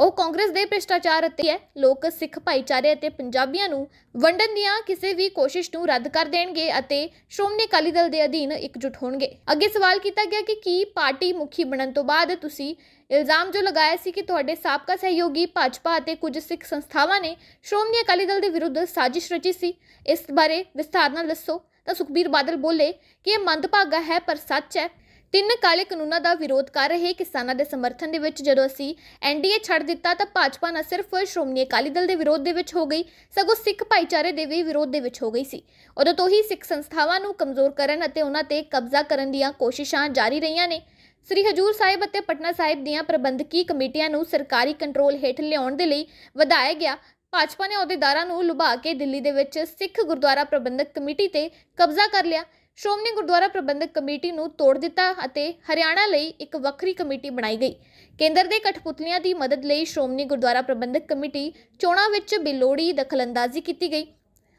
ਉਹ ਕਾਂਗਰਸ ਦੇ ਭ੍ਰਿਸ਼ਟਾਚਾਰ ਅਤੇ ਹੈ। ਲੋਕ ਸਿੱਖ ਭਾਈਚਾਰੇ ਅਤੇ ਪੰਜਾਬੀਆਂ ਨੂੰ ਵੰਡਣ ਦੀਆਂ ਕਿਸੇ ਵੀ ਕੋਸ਼ਿਸ਼ ਨੂੰ ਰੱਦ ਕਰ ਦੇਣਗੇ ਅਤੇ ਸ਼੍ਰੋਮਣੀ ਅਕਾਲੀ ਦਲ ਦੇ ਅਧੀਨ ਇਕਜੁੱਟ ਹੋਣਗੇ। ਅੱਗੇ ਸਵਾਲ ਕੀਤਾ ਗਿਆ ਕਿ ਕੀ ਪਾਰਟੀ ਮੁਖੀ ਬਣਨ ਤੋਂ ਬਾਅਦ ਤੁਸੀਂ ਇਲਜ਼ਾਮ ਜੋ ਲਗਾਇਆ ਸੀ ਕਿ ਤੁਹਾਡੇ ਸਾਬਕਾ ਸਹਿਯੋਗੀ ਭਾਜਪਾ ਅਤੇ ਕੁਝ ਸਿੱਖ ਸੰਸਥਾਵਾਂ ਨੇ ਸ਼੍ਰੋਮਣੀ ਅਕਾਲੀ ਦਲ ਦੇ ਵਿਰੁੱਧ ਸਾਜ਼ਿਸ਼ ਰਚੀ ਸੀ? ਇਸ ਬਾਰੇ ਵਿਸਥਾਰ ਨਾਲ ਦੱਸੋ। ਤਾਂ ਸੁਖਬੀਰ ਬਾਦਲ ਬੋਲੇ ਕਿ ਇਹ ਮੰਦਭਾਗਾ ਹੈ ਪਰ ਸੱਚ ਹੈ। ਤਿੰਨ ਕਾਲੇ ਕਾਨੂੰਨਾਂ ਦਾ ਵਿਰੋਧ ਕਰ ਰਹੇ ਕਿਸਾਨਾਂ ਦੇ ਸਮਰਥਨ ਦੇ ਵਿੱਚ ਜਦੋਂ ਅਸੀਂ ਐਨਡੀਏ ਛੱਡ ਦਿੱਤਾ ਤਾਂ ਭਾਜਪਾ ਨਾ ਸਿਰਫ ਸ਼੍ਰੋਮਣੀ ਅਕਾਲੀ ਦਲ ਦੇ ਵਿਰੋਧ ਦੇ ਵਿੱਚ ਹੋ ਗਈ, ਸਗੋਂ ਸਿੱਖ ਭਾਈਚਾਰੇ ਦੇ ਵੀ ਵਿਰੋਧ ਦੇ ਵਿੱਚ ਹੋ ਗਈ ਸੀ। ਉਦੋਂ ਤੋਂ ਹੀ ਸਿੱਖ ਸੰਸਥਾਵਾਂ ਨੂੰ ਕਮਜ਼ੋਰ ਕਰਨ ਅਤੇ ਉਹਨਾਂ ਤੇ ਕਬਜ਼ਾ ਕਰਨ ਦੀਆਂ ਕੋਸ਼ਿਸ਼ਾਂ ਜਾਰੀ ਰਹੀਆਂ ਨੇ। ਸ੍ਰੀ ਹਜੂਰ ਸਾਹਿਬ ਅਤੇ ਪਟਨਾ ਸਾਹਿਬ ਦੀਆਂ ਪ੍ਰਬੰਧਕੀ ਕਮੇਟੀਆਂ ਨੂੰ ਸਰਕਾਰੀ ਕੰਟਰੋਲ ਹੇਠ ਲਿਆਉਣ ਦੇ ਲਈ ਵਧਾਇਆ ਗਿਆ। ਭਾਜਪਾ ਨੇ ਅਹੁਦੇਦਾਰਾਂ ਨੂੰ ਲੁਭਾ ਕੇ ਦਿੱਲੀ ਦੇ ਵਿੱਚ ਸਿੱਖ ਗੁਰਦੁਆਰਾ ਪ੍ਰਬੰਧਕ ਕਮੇਟੀ ਤੇ ਕਬਜ਼ਾ ਕਰ ਲਿਆ। ਸ਼੍ਰੋਮਣੀ ਗੁਰਦੁਆਰਾ ਪ੍ਰਬੰਧਕ ਕਮੇਟੀ ਨੂੰ ਤੋੜ ਦਿੱਤਾ ਅਤੇ ਹਰਿਆਣਾ ਲਈ ਇੱਕ ਵੱਖਰੀ ਕਮੇਟੀ ਬਣਾਈ ਗਈ। ਕੇਂਦਰ ਦੇ ਕਠਪੁਤਲੀਆਂ ਦੀ ਮਦਦ ਲਈ ਸ਼੍ਰੋਮਣੀ ਗੁਰਦੁਆਰਾ ਪ੍ਰਬੰਧਕ ਕਮੇਟੀ ਚੋਣਾਂ ਵਿੱਚ ਬੇਲੋੜੀ ਦਖਲਅੰਦਾਜ਼ੀ ਕੀਤੀ ਗਈ।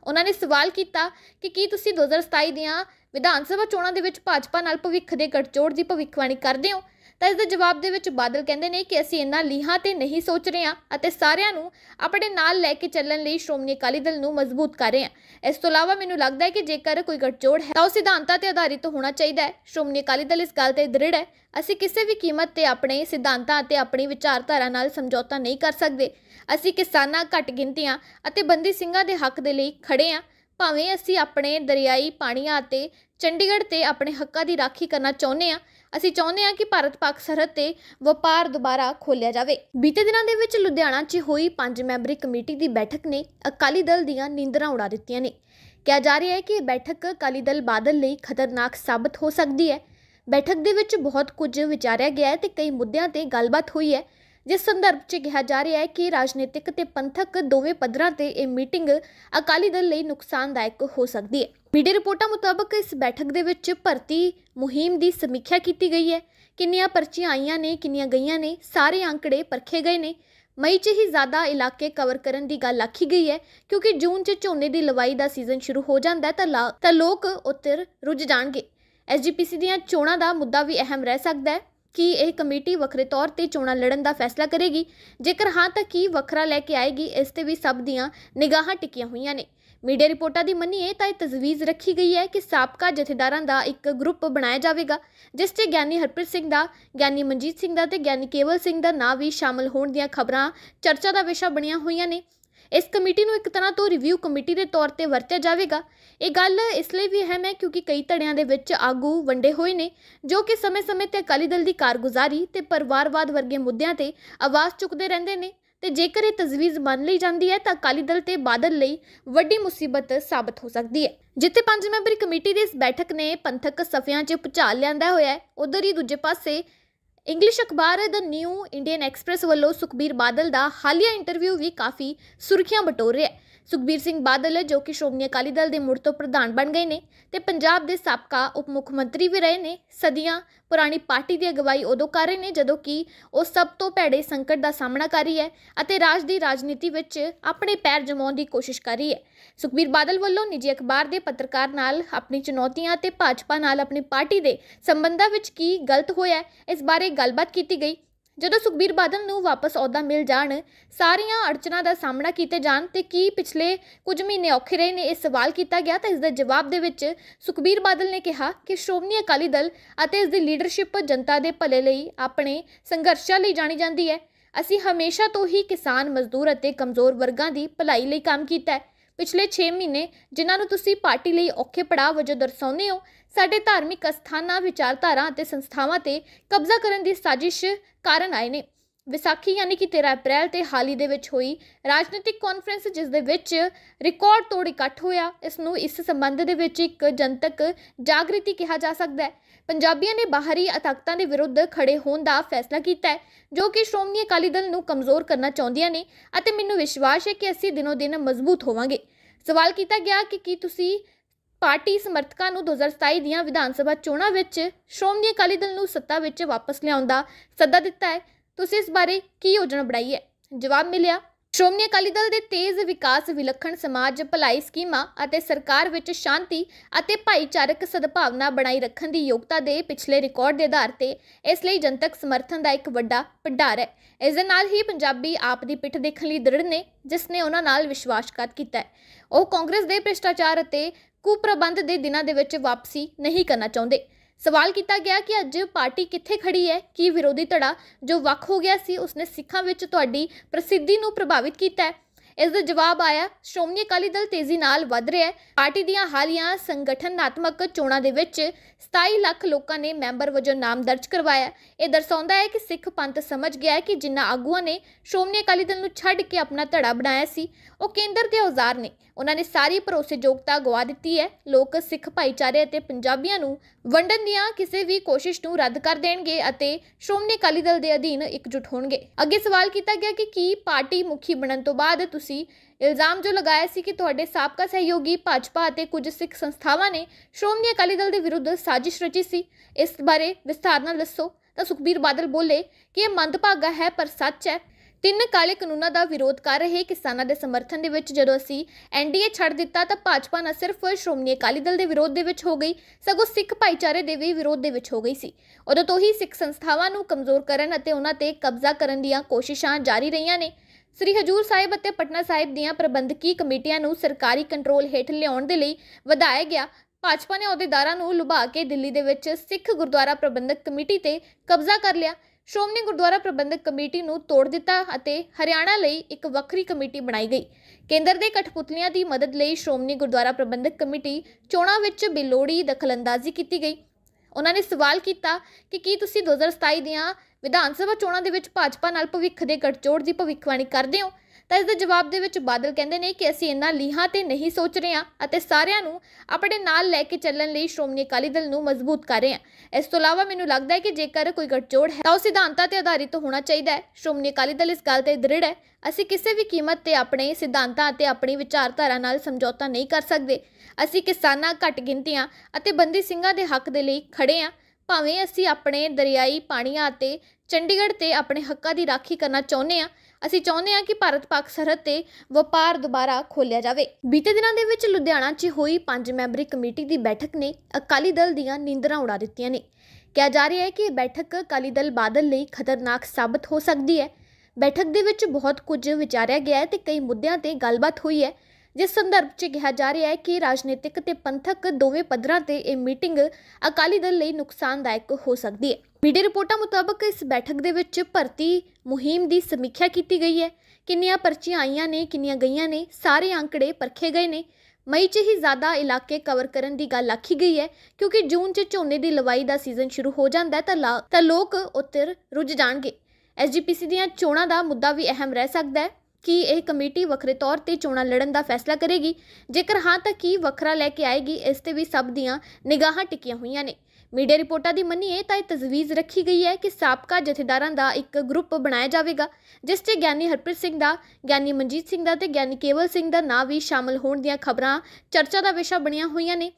ਉਹਨਾਂ ਨੇ ਸਵਾਲ ਕੀਤਾ ਕਿ ਕੀ ਤੁਸੀਂ 2027 ਦੀਆਂ ਵਿਧਾਨ ਸਭਾ ਚੋਣਾਂ ਦੇ ਵਿੱਚ ਭਾਜਪਾ ਨਾਲ ਭਵਿੱਖ ਦੇ ਗਠਜੋੜ ਦੀ ਭਵਿੱਖਬਾਣੀ ਕਰਦੇ ਹੋ? ਤਾਂ ਇਸ ਦੇ ਜਵਾਬ ਦੇ ਵਿੱਚ ਬਾਦਲ ਕਹਿੰਦੇ ਨੇ ਕਿ ਅਸੀਂ ਇਹਨਾਂ ਲੀਹਾਂ ਤੇ ਨਹੀਂ ਸੋਚ ਰਹੇ ਹਾਂ ਅਤੇ ਸਾਰਿਆਂ ਨੂੰ ਆਪਣੇ ਨਾਲ ਲੈ ਕੇ ਚੱਲਣ ਲਈ ਸ਼੍ਰੋਮਣੀ ਅਕਾਲੀ ਦਲ ਨੂੰ ਮਜ਼ਬੂਤ ਕਰ ਰਹੇ ਹਾਂ। ਇਸ ਤੋਂ ਇਲਾਵਾ ਮੈਨੂੰ ਲੱਗਦਾ ਹੈ ਕਿ ਜੇਕਰ ਕੋਈ ਗਠਜੋੜ ਹੈ ਤਾਂ ਉਹ ਸਿਧਾਂਤਾਂ ਤੇ ਆਧਾਰਿਤ ਹੋਣਾ ਚਾਹੀਦਾ ਹੈ। ਸ਼੍ਰੋਮਣੀ ਅਕਾਲੀ ਦਲ ਇਸ ਗੱਲ ਤੇ ਦ੍ਰਿੜ ਹੈ, ਅਸੀਂ ਕਿਸੇ ਵੀ ਕੀਮਤ ਤੇ ਆਪਣੇ ਸਿਧਾਂਤਾਂ ਅਤੇ ਆਪਣੀ ਵਿਚਾਰਧਾਰਾ ਨਾਲ ਸਮਝੌਤਾ ਨਹੀਂ ਕਰ ਸਕਦੇ। ਅਸੀਂ ਕਿਸਾਨਾਂ ਘੱਟ ਗਿਣਤੀਆਂ ਅਤੇ ਬੰਦੀ ਸਿੰਘਾਂ ਦੇ ਹੱਕ ਦੇ ਲਈ ਖੜੇ ਹਾਂ। ਭਾਵੇਂ ਅਸੀਂ ਆਪਣੇ ਦਰਿਆਈ ਪਾਣੀਆਂ ਅਤੇ ਚੰਡੀਗੜ੍ਹ ਤੇ ਆਪਣੇ ਹੱਕਾਂ ਦੀ ਰਾਖੀ ਕਰਨਾ ਚਾਹੁੰਦੇ ਹਾਂ ਅਸੀਂ ਚਾਹੁੰਦੇ ਹਾਂ ਕਿ ਭਾਰਤ-ਪਾਕ ਸਰਹੱਦ ਤੇ ਵਪਾਰ ਦੁਬਾਰਾ ਖੋਲ੍ਹਿਆ ਜਾਵੇ। ਬੀਤੇ ਦਿਨਾਂ ਦੇ ਵਿੱਚ ਲੁਧਿਆਣਾ 'ਚ ਹੋਈ ਪੰਜ ਮੈਂਬਰੀ ਕਮੇਟੀ ਦੀ ਬੈਠਕ ਨੇ ਅਕਾਲੀ ਦਲ ਦੀਆਂ ਨੀਂਦਰਾਂ ਉਡਾ ਦਿੱਤੀਆਂ ਨੇ। ਕਿਹਾ ਜਾ ਰਿਹਾ ਹੈ ਕਿ ਇਹ ਬੈਠਕ ਅਕਾਲੀ ਦਲ ਬਾਦਲ ਲਈ ਖਤਰਨਾਕ ਸਾਬਤ ਹੋ ਸਕਦੀ ਹੈ। ਬੈਠਕ ਦੇ ਵਿੱਚ ਬਹੁਤ ਕੁਝ ਵਿਚਾਰਿਆ ਗਿਆ ਹੈ ਤੇ ਕਈ ਮੁੱਦਿਆਂ ਤੇ ਗੱਲਬਾਤ ਹੋਈ ਹੈ। ਜਿਸ ਸੰਦਰਭ 'ਚ ਕਿਹਾ ਜਾ ਰਿਹਾ ਹੈ ਕਿ ਰਾਜਨੀਤਿਕ ਤੇ ਪੰਥਕ ਦੋਵੇਂ ਪੱਧਰਾਂ ਤੇ ਇਹ ਮੀਟਿੰਗ ਅਕਾਲੀ ਦਲ ਲਈ ਨੁਕਸਾਨਦਾਇਕ ਹੋ ਸਕਦੀ ਹੈ। ਮੀਡੀਆ ਰਿਪੋਰਟਾਂ ਮੁਤਾਬਕ ਇਸ ਬੈਠਕ ਦੇ ਵਿੱਚ ਭਰਤੀ ਮੁਹਿੰਮ ਦੀ ਸਮੀਖਿਆ ਕੀਤੀ ਗਈ ਹੈ। ਕਿੰਨੀਆਂ ਪਰਚੀਆਂ ਆਈਆਂ ਨੇ, ਕਿੰਨੀਆਂ ਗਈਆਂ ਨੇ, ਸਾਰੇ ਅੰਕੜੇ ਪਰਖੇ ਗਏ ਨੇ। ਮਈ 'ਚ ਹੀ ਜ਼ਿਆਦਾ ਇਲਾਕੇ ਕਵਰ ਕਰਨ ਦੀ ਗੱਲ ਆਖੀ ਗਈ ਹੈ। ਕਿਉਂਕਿ ਜੂਨ 'ਚ ਝੋਨੇ ਦੀ ਲਵਾਈ ਦਾ ਸੀਜ਼ਨ ਸ਼ੁਰੂ ਹੋ ਜਾਂਦਾ ਹੈ ਤਾਂ ਲਾ- ਤਾਂ ਲੋਕ ਉੱਤਰ ਰੁੱਝ ਜਾਣਗੇ। ਐਸਜੀਪੀਸੀ ਦੀਆਂ ਚੋਣਾਂ ਦਾ ਮੁੱਦਾ ਵੀ ਅਹਿਮ ਰਹਿ ਸਕਦਾ ਹੈ। ਕੀ ਇਹ ਕਮੇਟੀ ਵੱਖਰੇ ਤੌਰ ਤੇ ਚੋਣਾਂ ਲੜਨ ਦਾ ਫੈਸਲਾ ਕਰੇਗੀ। ਜੇਕਰ ਹਾਂ, ਤਾਂ ਕੀ ਵੱਖਰਾ ਲੈ ਕੇ ਆਏਗੀ? ਇਸ ਤੇ ਵੀ ਸਭ ਦੀਆਂ ਨਿਗਾਹਾਂ ਟਿਕੀਆਂ ਹੋਈਆਂ ਨੇ। ਮੀਡੀਆ ਰਿਪੋਰਟਾਂ ਦੀ ਮੰਨੀਏ, ਤਾਂ ਇਹ ਤਜਵੀਜ਼ ਰੱਖੀ ਗਈ ਹੈ ਕਿ ਸਾਬਕਾ ਜਥੇਦਾਰਾਂ ਦਾ ਇੱਕ ਗਰੁੱਪ ਬਣਾਇਆ ਜਾਵੇਗਾ, ਜਿਸ 'ਚ ਗਿਆਨੀ ਹਰਪ੍ਰੀਤ ਸਿੰਘ ਦਾ, ਗਿਆਨੀ ਮਨਜੀਤ ਸਿੰਘ ਦਾ ਤੇ ਗਿਆਨੀ ਕੇਵਲ ਸਿੰਘ ਦਾ ਨਾਂ ਵੀ ਸ਼ਾਮਲ ਹੋਣ ਦੀਆਂ ਖਬਰਾਂ ਚਰਚਾ ਦਾ ਵਿਸ਼ਾ ਬਣੀਆਂ ਹੋਈਆਂ ਨੇ। ਇਸ ਕਮੇਟੀ ਨੂੰ ਇੱਕ ਤਰ੍ਹਾਂ ਤੋਂ ਰਿਵਿਊ ਕਮੇਟੀ ਦੇ ਤੌਰ ਤੇ ਵਰਤਿਆ ਜਾਵੇਗਾ। ਇਹ ਗੱਲ ਇਸ ਲਈ ਵੀ ਅਹਿਮ ਹੈ ਕਿਉਂਕਿ ਕਈ ਧੜਿਆਂ ਦੇ ਵਿੱਚ ਆਗੂ ਵੰਡੇ ਹੋਏ ਨੇ, ਜੋ ਕਿ ਸਮੇਂ-ਸਮੇਂ ਤੇ ਅਕਾਲੀ ਦਲ ਦੀ ਕਾਰਗੁਜ਼ਾਰੀ ਤੇ ਪਰਿਵਾਰਵਾਦ ਵਰਗੇ ਮੁੱਦਿਆਂ ਤੇ ਆਵਾਜ਼ ਚੁੱਕਦੇ ਰਹਿੰਦੇ ਨੇ ਤੇ ਜੇਕਰ ਇਹ ਤਜਵੀਜ਼ ਮੰਨ ਲਈ ਜਾਂਦੀ ਹੈ ਤਾਂ ਅਕਾਲੀ ਦਲ ਤੇ ਬਾਦਲ ਲਈ ਵੱਡੀ ਮੁਸੀਬਤ ਸਾਬਤ ਹੋ ਸਕਦੀ ਹੈ। ਜਿੱਥੇ ਪੰਜ ਮੈਂਬਰੀ ਕਮੇਟੀ ਦੀ ਇਸ ਬੈਠਕ ਨੇ ਪੰਥਕ ਸਫਿਆਂ 'ਚ ਭੁਚਾਲ ਲਿਆਂਦਾ ਹੋਇਆ ਹੈ, ਉਧਰ ਹੀ ਦੂਜੇ ਪਾਸੇ ਇੰਗਲਿਸ਼ ਅਖਬਾਰ ਦ ਨਿਊ ਇੰਡੀਅਨ ਐਕਸਪ੍ਰੈਸ ਵੱਲੋਂ ਸੁਖਬੀਰ ਬਾਦਲ ਦਾ ਹਾਲੀਆ ਇੰਟਰਵਿਊ ਵੀ ਕਾਫੀ ਸੁਰਖੀਆਂ ਬਟੋਰ ਰਿਹਾ ਹੈ। ਸੁਖਬੀਰ ਸਿੰਘ ਬਾਦਲ, ਜੋ ਕਿ ਸ਼੍ਰੋਮਣੀ ਅਕਾਲੀ ਦਲ ਦੇ ਮੁੜ ਤੋਂ ਪ੍ਰਧਾਨ ਬਣ ਗਏ ਨੇ ਤੇ ਪੰਜਾਬ ਦੇ ਸਾਬਕਾ ਉਪ ਮੁੱਖ ਮੰਤਰੀ ਵੀ ਰਹੇ ਨੇ, ਸਦੀਆਂ ਪੁਰਾਣੀ ਪਾਰਟੀ ਦੀ ਅਗਵਾਈ ਉਦੋਂ ਕਰ ਰਹੇ ਨੇ, ਜਦੋਂ ਕਿ ਉਹ ਸਭ ਤੋਂ ਭੈੜੇ ਸੰਕਟ ਦਾ ਸਾਹਮਣਾ ਕਰ ਰਹੀ ਹੈ ਅਤੇ ਰਾਜ ਦੀ ਰਾਜਨੀਤੀ ਵਿੱਚ ਆਪਣੇ ਪੈਰ ਜਮਾਉਣ ਦੀ ਕੋਸ਼ਿਸ਼ ਕਰ ਰਹੀ ਹੈ। ਸੁਖਬੀਰ ਬਾਦਲ ਵੱਲੋਂ ਨਿੱਜੀ ਅਖਬਾਰ ਦੇ ਪੱਤਰਕਾਰ ਨਾਲ, ਆਪਣੀ ਚੁਣੌਤੀਆਂ ਤੇ ਭਾਜਪਾ ਨਾਲ ਆਪਣੀ ਪਾਰਟੀ ਦੇ ਸੰਬੰਧਾਂ ਵਿੱਚ ਕੀ ਗਲਤ ਹੋਇਆ ਇਸ ਬਾਰੇ ਗੱਲਬਾਤ ਕੀਤੀ ਗਈ। ਜਦੋਂ ਸੁਖਬੀਰ ਬਾਦਲ ਨੂੰ ਵਾਪਸ ਅਹੁਦਾ ਮਿਲ ਜਾਣ, ਸਾਰੀਆਂ ਅੜਚਨਾਂ ਦਾ ਸਾਹਮਣਾ ਕੀਤੇ ਜਾਣ ਤੇ ਕੀ ਪਿਛਲੇ ਕੁਝ ਮਹੀਨੇ ਔਖੇ ਰਹੇ ਨੇ ਇਹ ਸਵਾਲ ਕੀਤਾ ਗਿਆ ਤਾਂ ਇਸ ਦੇ ਜਵਾਬ ਦੇ ਵਿੱਚ ਸੁਖਬੀਰ ਬਾਦਲ ਨੇ ਕਿਹਾ ਕਿ ਸ਼੍ਰੋਮਣੀ ਅਕਾਲੀ ਦਲ ਅਤੇ ਇਸ ਦੀ ਲੀਡਰਸ਼ਿਪ ਜਨਤਾ ਦੇ ਭਲੇ ਲਈ ਆਪਣੇ ਸੰਘਰਸ਼ਾਂ ਲਈ ਜਾਣੀ ਜਾਂਦੀ ਹੈ। ਅਸੀਂ ਹਮੇਸ਼ਾ ਤੋਂ ਹੀ ਕਿਸਾਨ ਮਜ਼ਦੂਰ ਅਤੇ ਕਮਜ਼ੋਰ ਵਰਗਾਂ ਦੀ ਭਲਾਈ ਲਈ ਕੰਮ ਕੀਤਾ ਹੈ। ਪਿਛਲੇ 6 ਮਹੀਨੇ ਜਿਨ੍ਹਾਂ ਨੂੰ ਤੁਸੀਂ ਪਾਰਟੀ ਲਈ ਔਖੇ ਪੜਾਅ ਵਜੋਂ ਦਰਸਾਉਂਦੇ ਹੋ, ਸਾਡੇ ਧਾਰਮਿਕ ਅਸਥਾਨਾਂ, ਵਿਚਾਰਧਾਰਾ ਅਤੇ ਸੰਸਥਾਵਾਂ ਤੇ ਕਬਜ਼ਾ ਕਰਨ ਦੀ ਸਾਜ਼ਿਸ਼ ਕਾਰਨ ਆਏ ਨੇ। ਵਿਸਾਖੀ ਯਾਨੀ ਕਿ 13 ਅਪ੍ਰੈਲ ਤੇ ਹਾਲ ਹੀ ਦੇ ਵਿੱਚ ਹੋਈ ਰਾਜਨੀਤਿਕ ਕਾਨਫਰੰਸ ਜਿਸ ਦੇ ਵਿੱਚ ਰਿਕਾਰਡ ਤੋੜ ਇਕੱਠ ਹੋਇਆ। ਇਸ ਨੂੰ ਇਸ ਸੰਬੰਧ ਦੇ ਵਿੱਚ ਇੱਕ ਜਨਤਕ ਜਾਗ੍ਰਿਤੀ ਕਿਹਾ ਜਾ ਸਕਦਾ ਹੈ। ਪੰਜਾਬੀਆਂ ਨੇ ਬਾਹਰੀ ਤਾਕਤਾਂ ਦੇ ਵਿਰੁੱਧ ਖੜੇ ਹੋਣ ਦਾ ਫੈਸਲਾ ਕੀਤਾ ਹੈ, ਜੋ ਕਿ ਸ਼੍ਰੋਮਣੀ ਅਕਾਲੀ ਦਲ ਨੂੰ ਕਮਜ਼ੋਰ ਕਰਨਾ ਚਾਹੁੰਦੀਆਂ ਨੇ ਅਤੇ ਮੈਨੂੰ ਵਿਸ਼ਵਾਸ ਹੈ ਕਿ ਅਸੀਂ ਦਿਨੋ ਦਿਨ ਮਜ਼ਬੂਤ ਹੋਵਾਂਗੇ। ਸਵਾਲ ਕੀਤਾ ਗਿਆ ਕਿ ਕੀ ਤੁਸੀਂ ਪਾਰਟੀ ਸਮਰਥਕਾਂ ਨੂੰ 2027 ਦੀਆਂ ਵਿਧਾਨ ਸਭਾ ਚੋਣਾਂ ਵਿੱਚ ਸ਼੍ਰੋਮਣੀ ਅਕਾਲੀ ਦਲ ਨੂੰ ਸੱਤਾ ਵਿੱਚ ਵਾਪਸ ਲਿਆਉਣ ਦਾ ਸੱਦਾ ਦਿੱਤਾ ਹੈ? ਤੁਸੀਂ ਇਸ ਬਾਰੇ ਕੀ ਯੋਜਨਾ ਬਣਾਈ ਹੈ? ਜਵਾਬ ਮਿਲਿਆ। ਸ਼੍ਰੋਮਣੀ ਅਕਾਲੀ ਦਲ ਦੇ ਤੇਜ਼ ਵਿਕਾਸ ਵਿਲੱਖਣ ਸਮਾਜ ਭਲਾਈ ਸਕੀਮਾਂ ਅਤੇ ਸਰਕਾਰ ਵਿੱਚ ਸ਼ਾਂਤੀ ਅਤੇ ਭਾਈਚਾਰਕ ਸਦਭਾਵਨਾ ਬਣਾਈ ਰੱਖਣ ਦੀ ਯੋਗਤਾ ਦੇ ਪਿਛਲੇ ਰਿਕਾਰਡ ਦੇ ਆਧਾਰ ਤੇ ਇਸ ਲਈ ਜਨਤਕ ਸਮਰਥਨ ਦਾ ਇੱਕ ਵੱਡਾ ਭੰਡਾਰ ਹੈ। ਇਸ ਦੇ ਨਾਲ ਹੀ ਪੰਜਾਬੀ ਆਪ ਦੀ ਪਿੱਠ ਦੇਖਣ ਲਈ ਦ੍ਰਿੜ ਨੇ, ਜਿਸ ਨੇ ਉਹਨਾਂ ਨਾਲ ਵਿਸ਼ਵਾਸਘਾਤ ਕੀਤਾ ਹੈ। ਉਹ ਕਾਂਗਰਸ ਦੇ ਭ੍ਰਿਸ਼ਟਾਚਾਰ ਅਤੇ ਕੁਪ੍ਰਬੰਧ ਦੇ ਦਿਨਾਂ ਦੇ ਵਿੱਚ ਵਾਪਸੀ ਨਹੀਂ ਕਰਨਾ ਚਾਹੁੰਦੇ। ਸਵਾਲ ਕੀਤਾ ਗਿਆ ਕਿ ਅੱਜ ਪਾਰਟੀ ਕਿੱਥੇ ਖੜੀ ਹੈ, ਕੀ ਵਿਰੋਧੀ ਧੜਾ ਜੋ ਵੱਖ ਹੋ ਗਿਆ ਸੀ, ਉਸਨੇ ਸਿੱਖਾਂ ਵਿੱਚ ਤੁਹਾਡੀ ਪ੍ਰਸਿੱਧੀ ਨੂੰ ਪ੍ਰਭਾਵਿਤ ਕੀਤਾ ਹੈ। ਇਸ ਦਾ ਜਵਾਬ ਆਇਆ, ਸ਼੍ਰੋਮਣੀ ਅਕਾਲੀ ਦਲ ਤੇਜ਼ੀ ਨਾਲ ਵੱਧ ਰਿਹਾ ਹੈ। ਪਾਰਟੀ ਦੀਆਂ ਹਾਲੀਆਂ ਸੰਗਠਨਾਤਮਕ ਚੋਣਾਂ ਦੇ ਵਿੱਚ 27 ਲੱਖ ਲੋਕਾਂ ਨੇ ਮੈਂਬਰ ਵਜੋਂ ਨਾਮ ਦਰਜ ਕਰਵਾਇਆ ਇਹ ਦਰਸਾਉਂਦਾ ਹੈ ਕਿ ਸਿੱਖ ਪੰਥ ਸਮਝ ਗਿਆ ਹੈ ਕਿ ਜਿਨ੍ਹਾਂ ਆਗੂਆਂ ਨੇ ਸ਼੍ਰੋਮਣੀ ਅਕਾਲੀ ਦਲ ਨੂੰ ਛੱਡ ਕੇ ਆਪਣਾ ਧੜਾ ਬਣਾਇਆ ਸੀ ਉਹ ਕੇਂਦਰ ਦੇ ਔਜ਼ਾਰ ਨੇ। ਉਹਨਾਂ ਨੇ ਸਾਰੀ ਭਰੋਸੇਯੋਗਤਾ ਗਵਾ ਦਿੱਤੀ ਹੈ। ਲੋਕ ਸਿੱਖ ਭਾਈਚਾਰੇ ਅਤੇ ਪੰਜਾਬੀਆਂ ਨੂੰ ਵੰਡਣ ਦੀਆਂ ਕਿਸੇ ਵੀ ਕੋਸ਼ਿਸ਼ ਨੂੰ ਰੱਦ ਕਰ ਦੇਣਗੇ ਅਤੇ ਸ਼੍ਰੋਮਣੀ ਅਕਾਲੀ ਦਲ ਦੇ ਅਧੀਨ ਇਕਜੁੱਟ ਹੋਣਗੇ। ਅੱਗੇ ਸਵਾਲ ਕੀਤਾ ਗਿਆ ਕਿ ਕੀ ਪਾਰਟੀ ਮੁਖੀ ਬਣਨ ਤੋਂ ਬਾਅਦ ਤੁਸੀਂ ਇਲਜ਼ਾਮ ਜੋ ਲਗਾਇਆ ਸੀ ਕਿ ਤੁਹਾਡੇ ਸਾਬਕਾ ਸਹਿਯੋਗੀ ਭਾਜਪਾ ਅਤੇ ਕੁਝ ਸਿੱਖ ਸੰਸਥਾਵਾਂ ਨੇ ਸ਼੍ਰੋਮਣੀ ਅਕਾਲੀ ਦਲ ਦੇ ਵਿਰੁੱਧ ਸਾਜ਼ਿਸ਼ ਰਚੀ ਸੀ? ਇਸ ਬਾਰੇ ਵਿਸਥਾਰ ਨਾਲ ਦੱਸੋ। ਤਾਂ ਸੁਖਬੀਰ ਬਾਦਲ ਬੋਲੇ ਕਿ ਇਹ ਮੰਦਭਾਗਾ ਹੈ ਪਰ ਸੱਚ ਹੈ। ਤਿੰਨ ਕਾਲੇ ਕਾਨੂੰਨਾਂ ਦਾ ਵਿਰੋਧ ਕਰ ਰਹੇ ਕਿਸਾਨਾਂ ਦੇ ਸਮਰਥਨ ਦੇ ਵਿੱਚ ਜਦੋਂ ਅਸੀਂ ਐਨਡੀਏ ਛੱਡ ਦਿੱਤਾ ਤਾਂ ਭਾਜਪਾ ਨਾ ਸਿਰਫ ਸ਼੍ਰੋਮਣੀ ਅਕਾਲੀ ਦਲ ਦੇ ਵਿਰੋਧ ਦੇ ਵਿੱਚ ਹੋ ਗਈ, ਸਗੋਂ ਸਿੱਖ ਭਾਈਚਾਰੇ ਦੇ ਵੀ ਵਿਰੋਧ ਦੇ ਵਿੱਚ ਹੋ ਗਈ ਸੀ। ਉਦੋਂ ਤੋਂ ਹੀ ਸਿੱਖ ਸੰਸਥਾਵਾਂ ਨੂੰ ਕਮਜ਼ੋਰ ਕਰਨ ਅਤੇ ਉਹਨਾਂ ਤੇ ਕਬਜ਼ਾ ਕਰਨ ਦੀਆਂ ਕੋਸ਼ਿਸ਼ਾਂ ਜਾਰੀ ਰਹੀਆਂ ਨੇ। ਸ੍ਰੀ ਹਜੂਰ ਸਾਹਿਬ ਅਤੇ ਪਟਨਾ ਸਾਹਿਬ ਦੀਆਂ ਪ੍ਰਬੰਧਕੀ ਕਮੇਟੀਆਂ ਨੂੰ ਸਰਕਾਰੀ ਕੰਟਰੋਲ ਹੇਠ ਲਿਆਉਣ ਦੇ ਲਈ ਵਧਾਇਆ ਗਿਆ। ਭਾਜਪਾ ਨੇ ਅਹੁਦੇਦਾਰਾਂ ਨੂੰ ਲੁਭਾ ਕੇ ਦਿੱਲੀ ਦੇ ਵਿੱਚ ਸਿੱਖ ਗੁਰਦੁਆਰਾ ਪ੍ਰਬੰਧਕ ਕਮੇਟੀ ਤੇ ਕਬਜ਼ਾ ਕਰ ਲਿਆ। ਸ਼੍ਰੋਮਣੀ ਗੁਰਦੁਆਰਾ ਪ੍ਰਬੰਧਕ ਕਮੇਟੀ ਨੂੰ ਤੋੜ ਦਿੱਤਾ ਅਤੇ ਹਰਿਆਣਾ ਲਈ ਇੱਕ ਵੱਖਰੀ ਕਮੇਟੀ ਬਣਾਈ ਗਈ। ਕੇਂਦਰ ਦੇ ਕਠਪੁਤਲੀਆਂ ਦੀ ਮਦਦ ਲਈ ਸ਼੍ਰੋਮਣੀ ਗੁਰਦੁਆਰਾ ਪ੍ਰਬੰਧਕ ਕਮੇਟੀ ਚੋਣਾਂ ਵਿੱਚ ਬੇਲੋੜੀ ਦਖਲਅੰਦਾਜ਼ੀ ਕੀਤੀ ਗਈ। ਉਹਨਾਂ ਨੇ ਸਵਾਲ ਕੀਤਾ ਕਿ ਕੀ ਤੁਸੀਂ 2027 ਦੀਆਂ ਵਿਧਾਨ ਸਭਾ ਚੋਣਾਂ ਦੇ ਵਿੱਚ ਭਾਜਪਾ ਨਾਲ ਭਵਿੱਖ ਦੇ ਗਠਜੋੜ ਦੀ ਭਵਿੱਖਬਾਣੀ ਕਰਦੇ ਹੋ? ਤਾਂ ਇਸ ਦੇ ਜਵਾਬ ਦੇ ਵਿੱਚ ਬਾਦਲ ਕਹਿੰਦੇ ਨੇ ਕਿ ਅਸੀਂ ਇਹਨਾਂ ਲੀਹਾਂ ਤੇ ਨਹੀਂ ਸੋਚ ਰਹੇ ਹਾਂ ਅਤੇ ਸਾਰਿਆਂ ਨੂੰ ਆਪਣੇ ਨਾਲ ਲੈ ਕੇ ਚੱਲਣ ਲਈ ਸ਼੍ਰੋਮਣੀ ਅਕਾਲੀ ਦਲ ਨੂੰ ਮਜ਼ਬੂਤ ਕਰ ਰਹੇ ਹਾਂ। ਇਸ ਤੋਂ ਇਲਾਵਾ ਮੈਨੂੰ ਲੱਗਦਾ ਹੈ ਕਿ ਜੇਕਰ ਕੋਈ ਗਠਜੋੜ ਹੈ ਤਾਂ ਉਹ ਸਿਧਾਂਤਾਂ ਤੇ ਆਧਾਰਿਤ ਹੋਣਾ ਚਾਹੀਦਾ ਹੈ। ਸ਼੍ਰੋਮਣੀ ਅਕਾਲੀ ਦਲ ਇਸ ਗੱਲ ਤੇ ਦ੍ਰਿੜ ਹੈ, ਅਸੀਂ ਕਿਸੇ ਵੀ ਕੀਮਤ ਤੇ ਆਪਣੇ ਸਿਧਾਂਤਾਂ ਅਤੇ ਆਪਣੀ ਵਿਚਾਰਧਾਰਾ ਨਾਲ ਸਮਝੌਤਾ ਨਹੀਂ ਕਰ ਸਕਦੇ। ਅਸੀਂ ਕਿਸਾਨਾਂ ਘੱਟ ਗਿਣਤੀਆਂ ਅਤੇ ਬੰਦੀ ਸਿੰਘਾਂ ਦੇ ਹੱਕ ਦੇ ਲਈ ਖੜੇ ਹਾਂ। ਭਾਵੇਂ ਅਸੀਂ ਆਪਣੇ ਦਰਿਆਈ ਪਾਣੀਆਂ ਅਤੇ ਚੰਡੀਗੜ੍ਹ ਤੇ ਆਪਣੇ ਹੱਕਾਂ ਦੀ ਰਾਖੀ ਕਰਨਾ ਚਾਹੁੰਦੇ ਹਾਂ ਅਸੀਂ ਚਾਹੁੰਦੇ ਹਾਂ ਕਿ ਭਾਰਤ ਪਾਕ ਸਰਹੱਦ ਤੇ ਵਪਾਰ ਦੁਬਾਰਾ ਖੋਲ੍ਹਿਆ ਜਾਵੇ। ਬੀਤੇ ਦਿਨਾਂ ਦੇ ਵਿੱਚ ਲੁਧਿਆਣਾ 'ਚ ਹੋਈ ਪੰਜ ਮੈਂਬਰੀ ਕਮੇਟੀ ਦੀ ਬੈਠਕ ਨੇ ਅਕਾਲੀ ਦਲ ਦੀਆਂ ਨੀਂਦਰਾਂ ਉਡਾ ਦਿੱਤੀਆਂ ਨੇ। ਕਿਹਾ ਜਾ ਰਿਹਾ ਹੈ ਕਿ ਇਹ ਬੈਠਕ ਅਕਾਲੀ ਦਲ ਬਾਦਲ ਲਈ ਖਤਰਨਾਕ ਸਾਬਤ ਹੋ ਸਕਦੀ ਹੈ। ਬੈਠਕ ਦੇ ਵਿੱਚ ਬਹੁਤ ਕੁਝ ਵਿਚਾਰਿਆ ਗਿਆ ਹੈ ਤੇ ਕਈ ਮੁੱਦਿਆਂ ਤੇ ਗੱਲਬਾਤ ਹੋਈ ਹੈ। ਜਿਸ ਸੰਦਰਭ 'ਚ ਕਿਹਾ ਜਾ ਰਿਹਾ ਹੈ ਕਿ ਰਾਜਨੀਤਿਕ ਤੇ ਪੰਥਕ ਦੋਵੇਂ ਪੱਧਰਾਂ ਤੇ ਇਹ ਮੀਟਿੰਗ ਅਕਾਲੀ ਦਲ ਲਈ ਨੁਕਸਾਨਦਾਇਕ ਹੋ ਸਕਦੀ ਹੈ। ਮੀਡੀਆ ਰਿਪੋਰਟਾਂ ਮੁਤਾਬਕ ਇਸ ਬੈਠਕ ਦੇ ਵਿੱਚ ਭਰਤੀ ਮੁਹਿੰਮ ਦੀ ਸਮੀਖਿਆ ਕੀਤੀ ਗਈ ਹੈ। ਕਿੰਨੀਆਂ ਪਰਚੀਆਂ ਆਈਆਂ ਨੇ, ਕਿੰਨੀਆਂ ਗਈਆਂ ਨੇ, ਸਾਰੇ ਅੰਕੜੇ ਪਰਖੇ ਗਏ ਨੇ। ਮਈ 'ਚ ਹੀ ਜ਼ਿਆਦਾ ਇਲਾਕੇ ਕਵਰ ਕਰਨ ਦੀ ਗੱਲ ਆਖੀ ਗਈ ਹੈ। ਕਿਉਂਕਿ ਜੂਨ 'ਚ ਝੋਨੇ ਦੀ ਲਵਾਈ ਦਾ ਸੀਜ਼ਨ ਸ਼ੁਰੂ ਹੋ ਜਾਂਦਾ ਹੈ ਤਾਂ ਲਾ- ਤਾਂ ਲੋਕ ਉੱਤਰ ਰੁੱਝ ਜਾਣਗੇ। ਐਸਜੀਪੀਸੀ ਦੀਆਂ ਚੋਣਾਂ ਦਾ ਮੁੱਦਾ ਵੀ ਅਹਿਮ ਰਹਿ ਸਕਦਾ ਹੈ ਕਿ ਇਹ ਕਮੇਟੀ ਵੱਖਰੇ ਤੌਰ ਤੇ ਚੋਣਾਂ ਲੜਨ ਦਾ ਫੈਸਲਾ ਕਰੇਗੀ। ਜੇਕਰ ਹਾਂ ਤਾਂ ਕੀ ਵੱਖਰਾ ਲੈ ਕੇ ਆਏਗੀ, ਇਸ ਤੇ ਵੀ ਸਭ ਦੀਆਂ ਨਿਗਾਹਾਂ ਟਿਕੀਆਂ ਹੋਈਆਂ ਨੇ। ਮੀਡੀਆ ਰਿਪੋਰਟਾਂ ਦੀ ਮੰਨੀਏ ਤਾਂ ਇਹ ਤਜਵੀਜ਼ ਰੱਖੀ ਗਈ ਹੈ ਕਿ ਸਾਬਕਾ ਜਥੇਦਾਰਾਂ ਦਾ ਇੱਕ ਗਰੁੱਪ ਬਣਾਇਆ ਜਾਵੇਗਾ, ਜਿਸ 'ਚ ਗਿਆਨੀ ਹਰਪ੍ਰੀਤ ਸਿੰਘ ਦਾ, ਗਿਆਨੀ ਮਨਜੀਤ ਸਿੰਘ ਦਾ ਤੇ ਗਿਆਨੀ ਕੇਵਲ ਸਿੰਘ ਦਾ ਨਾਂ ਵੀ ਸ਼ਾਮਲ ਹੋਣ ਦੀਆਂ ਖਬਰਾਂ ਚਰਚਾ ਦਾ ਵਿਸ਼ਾ ਬਣੀਆਂ ਹੋਈਆਂ ਨੇ।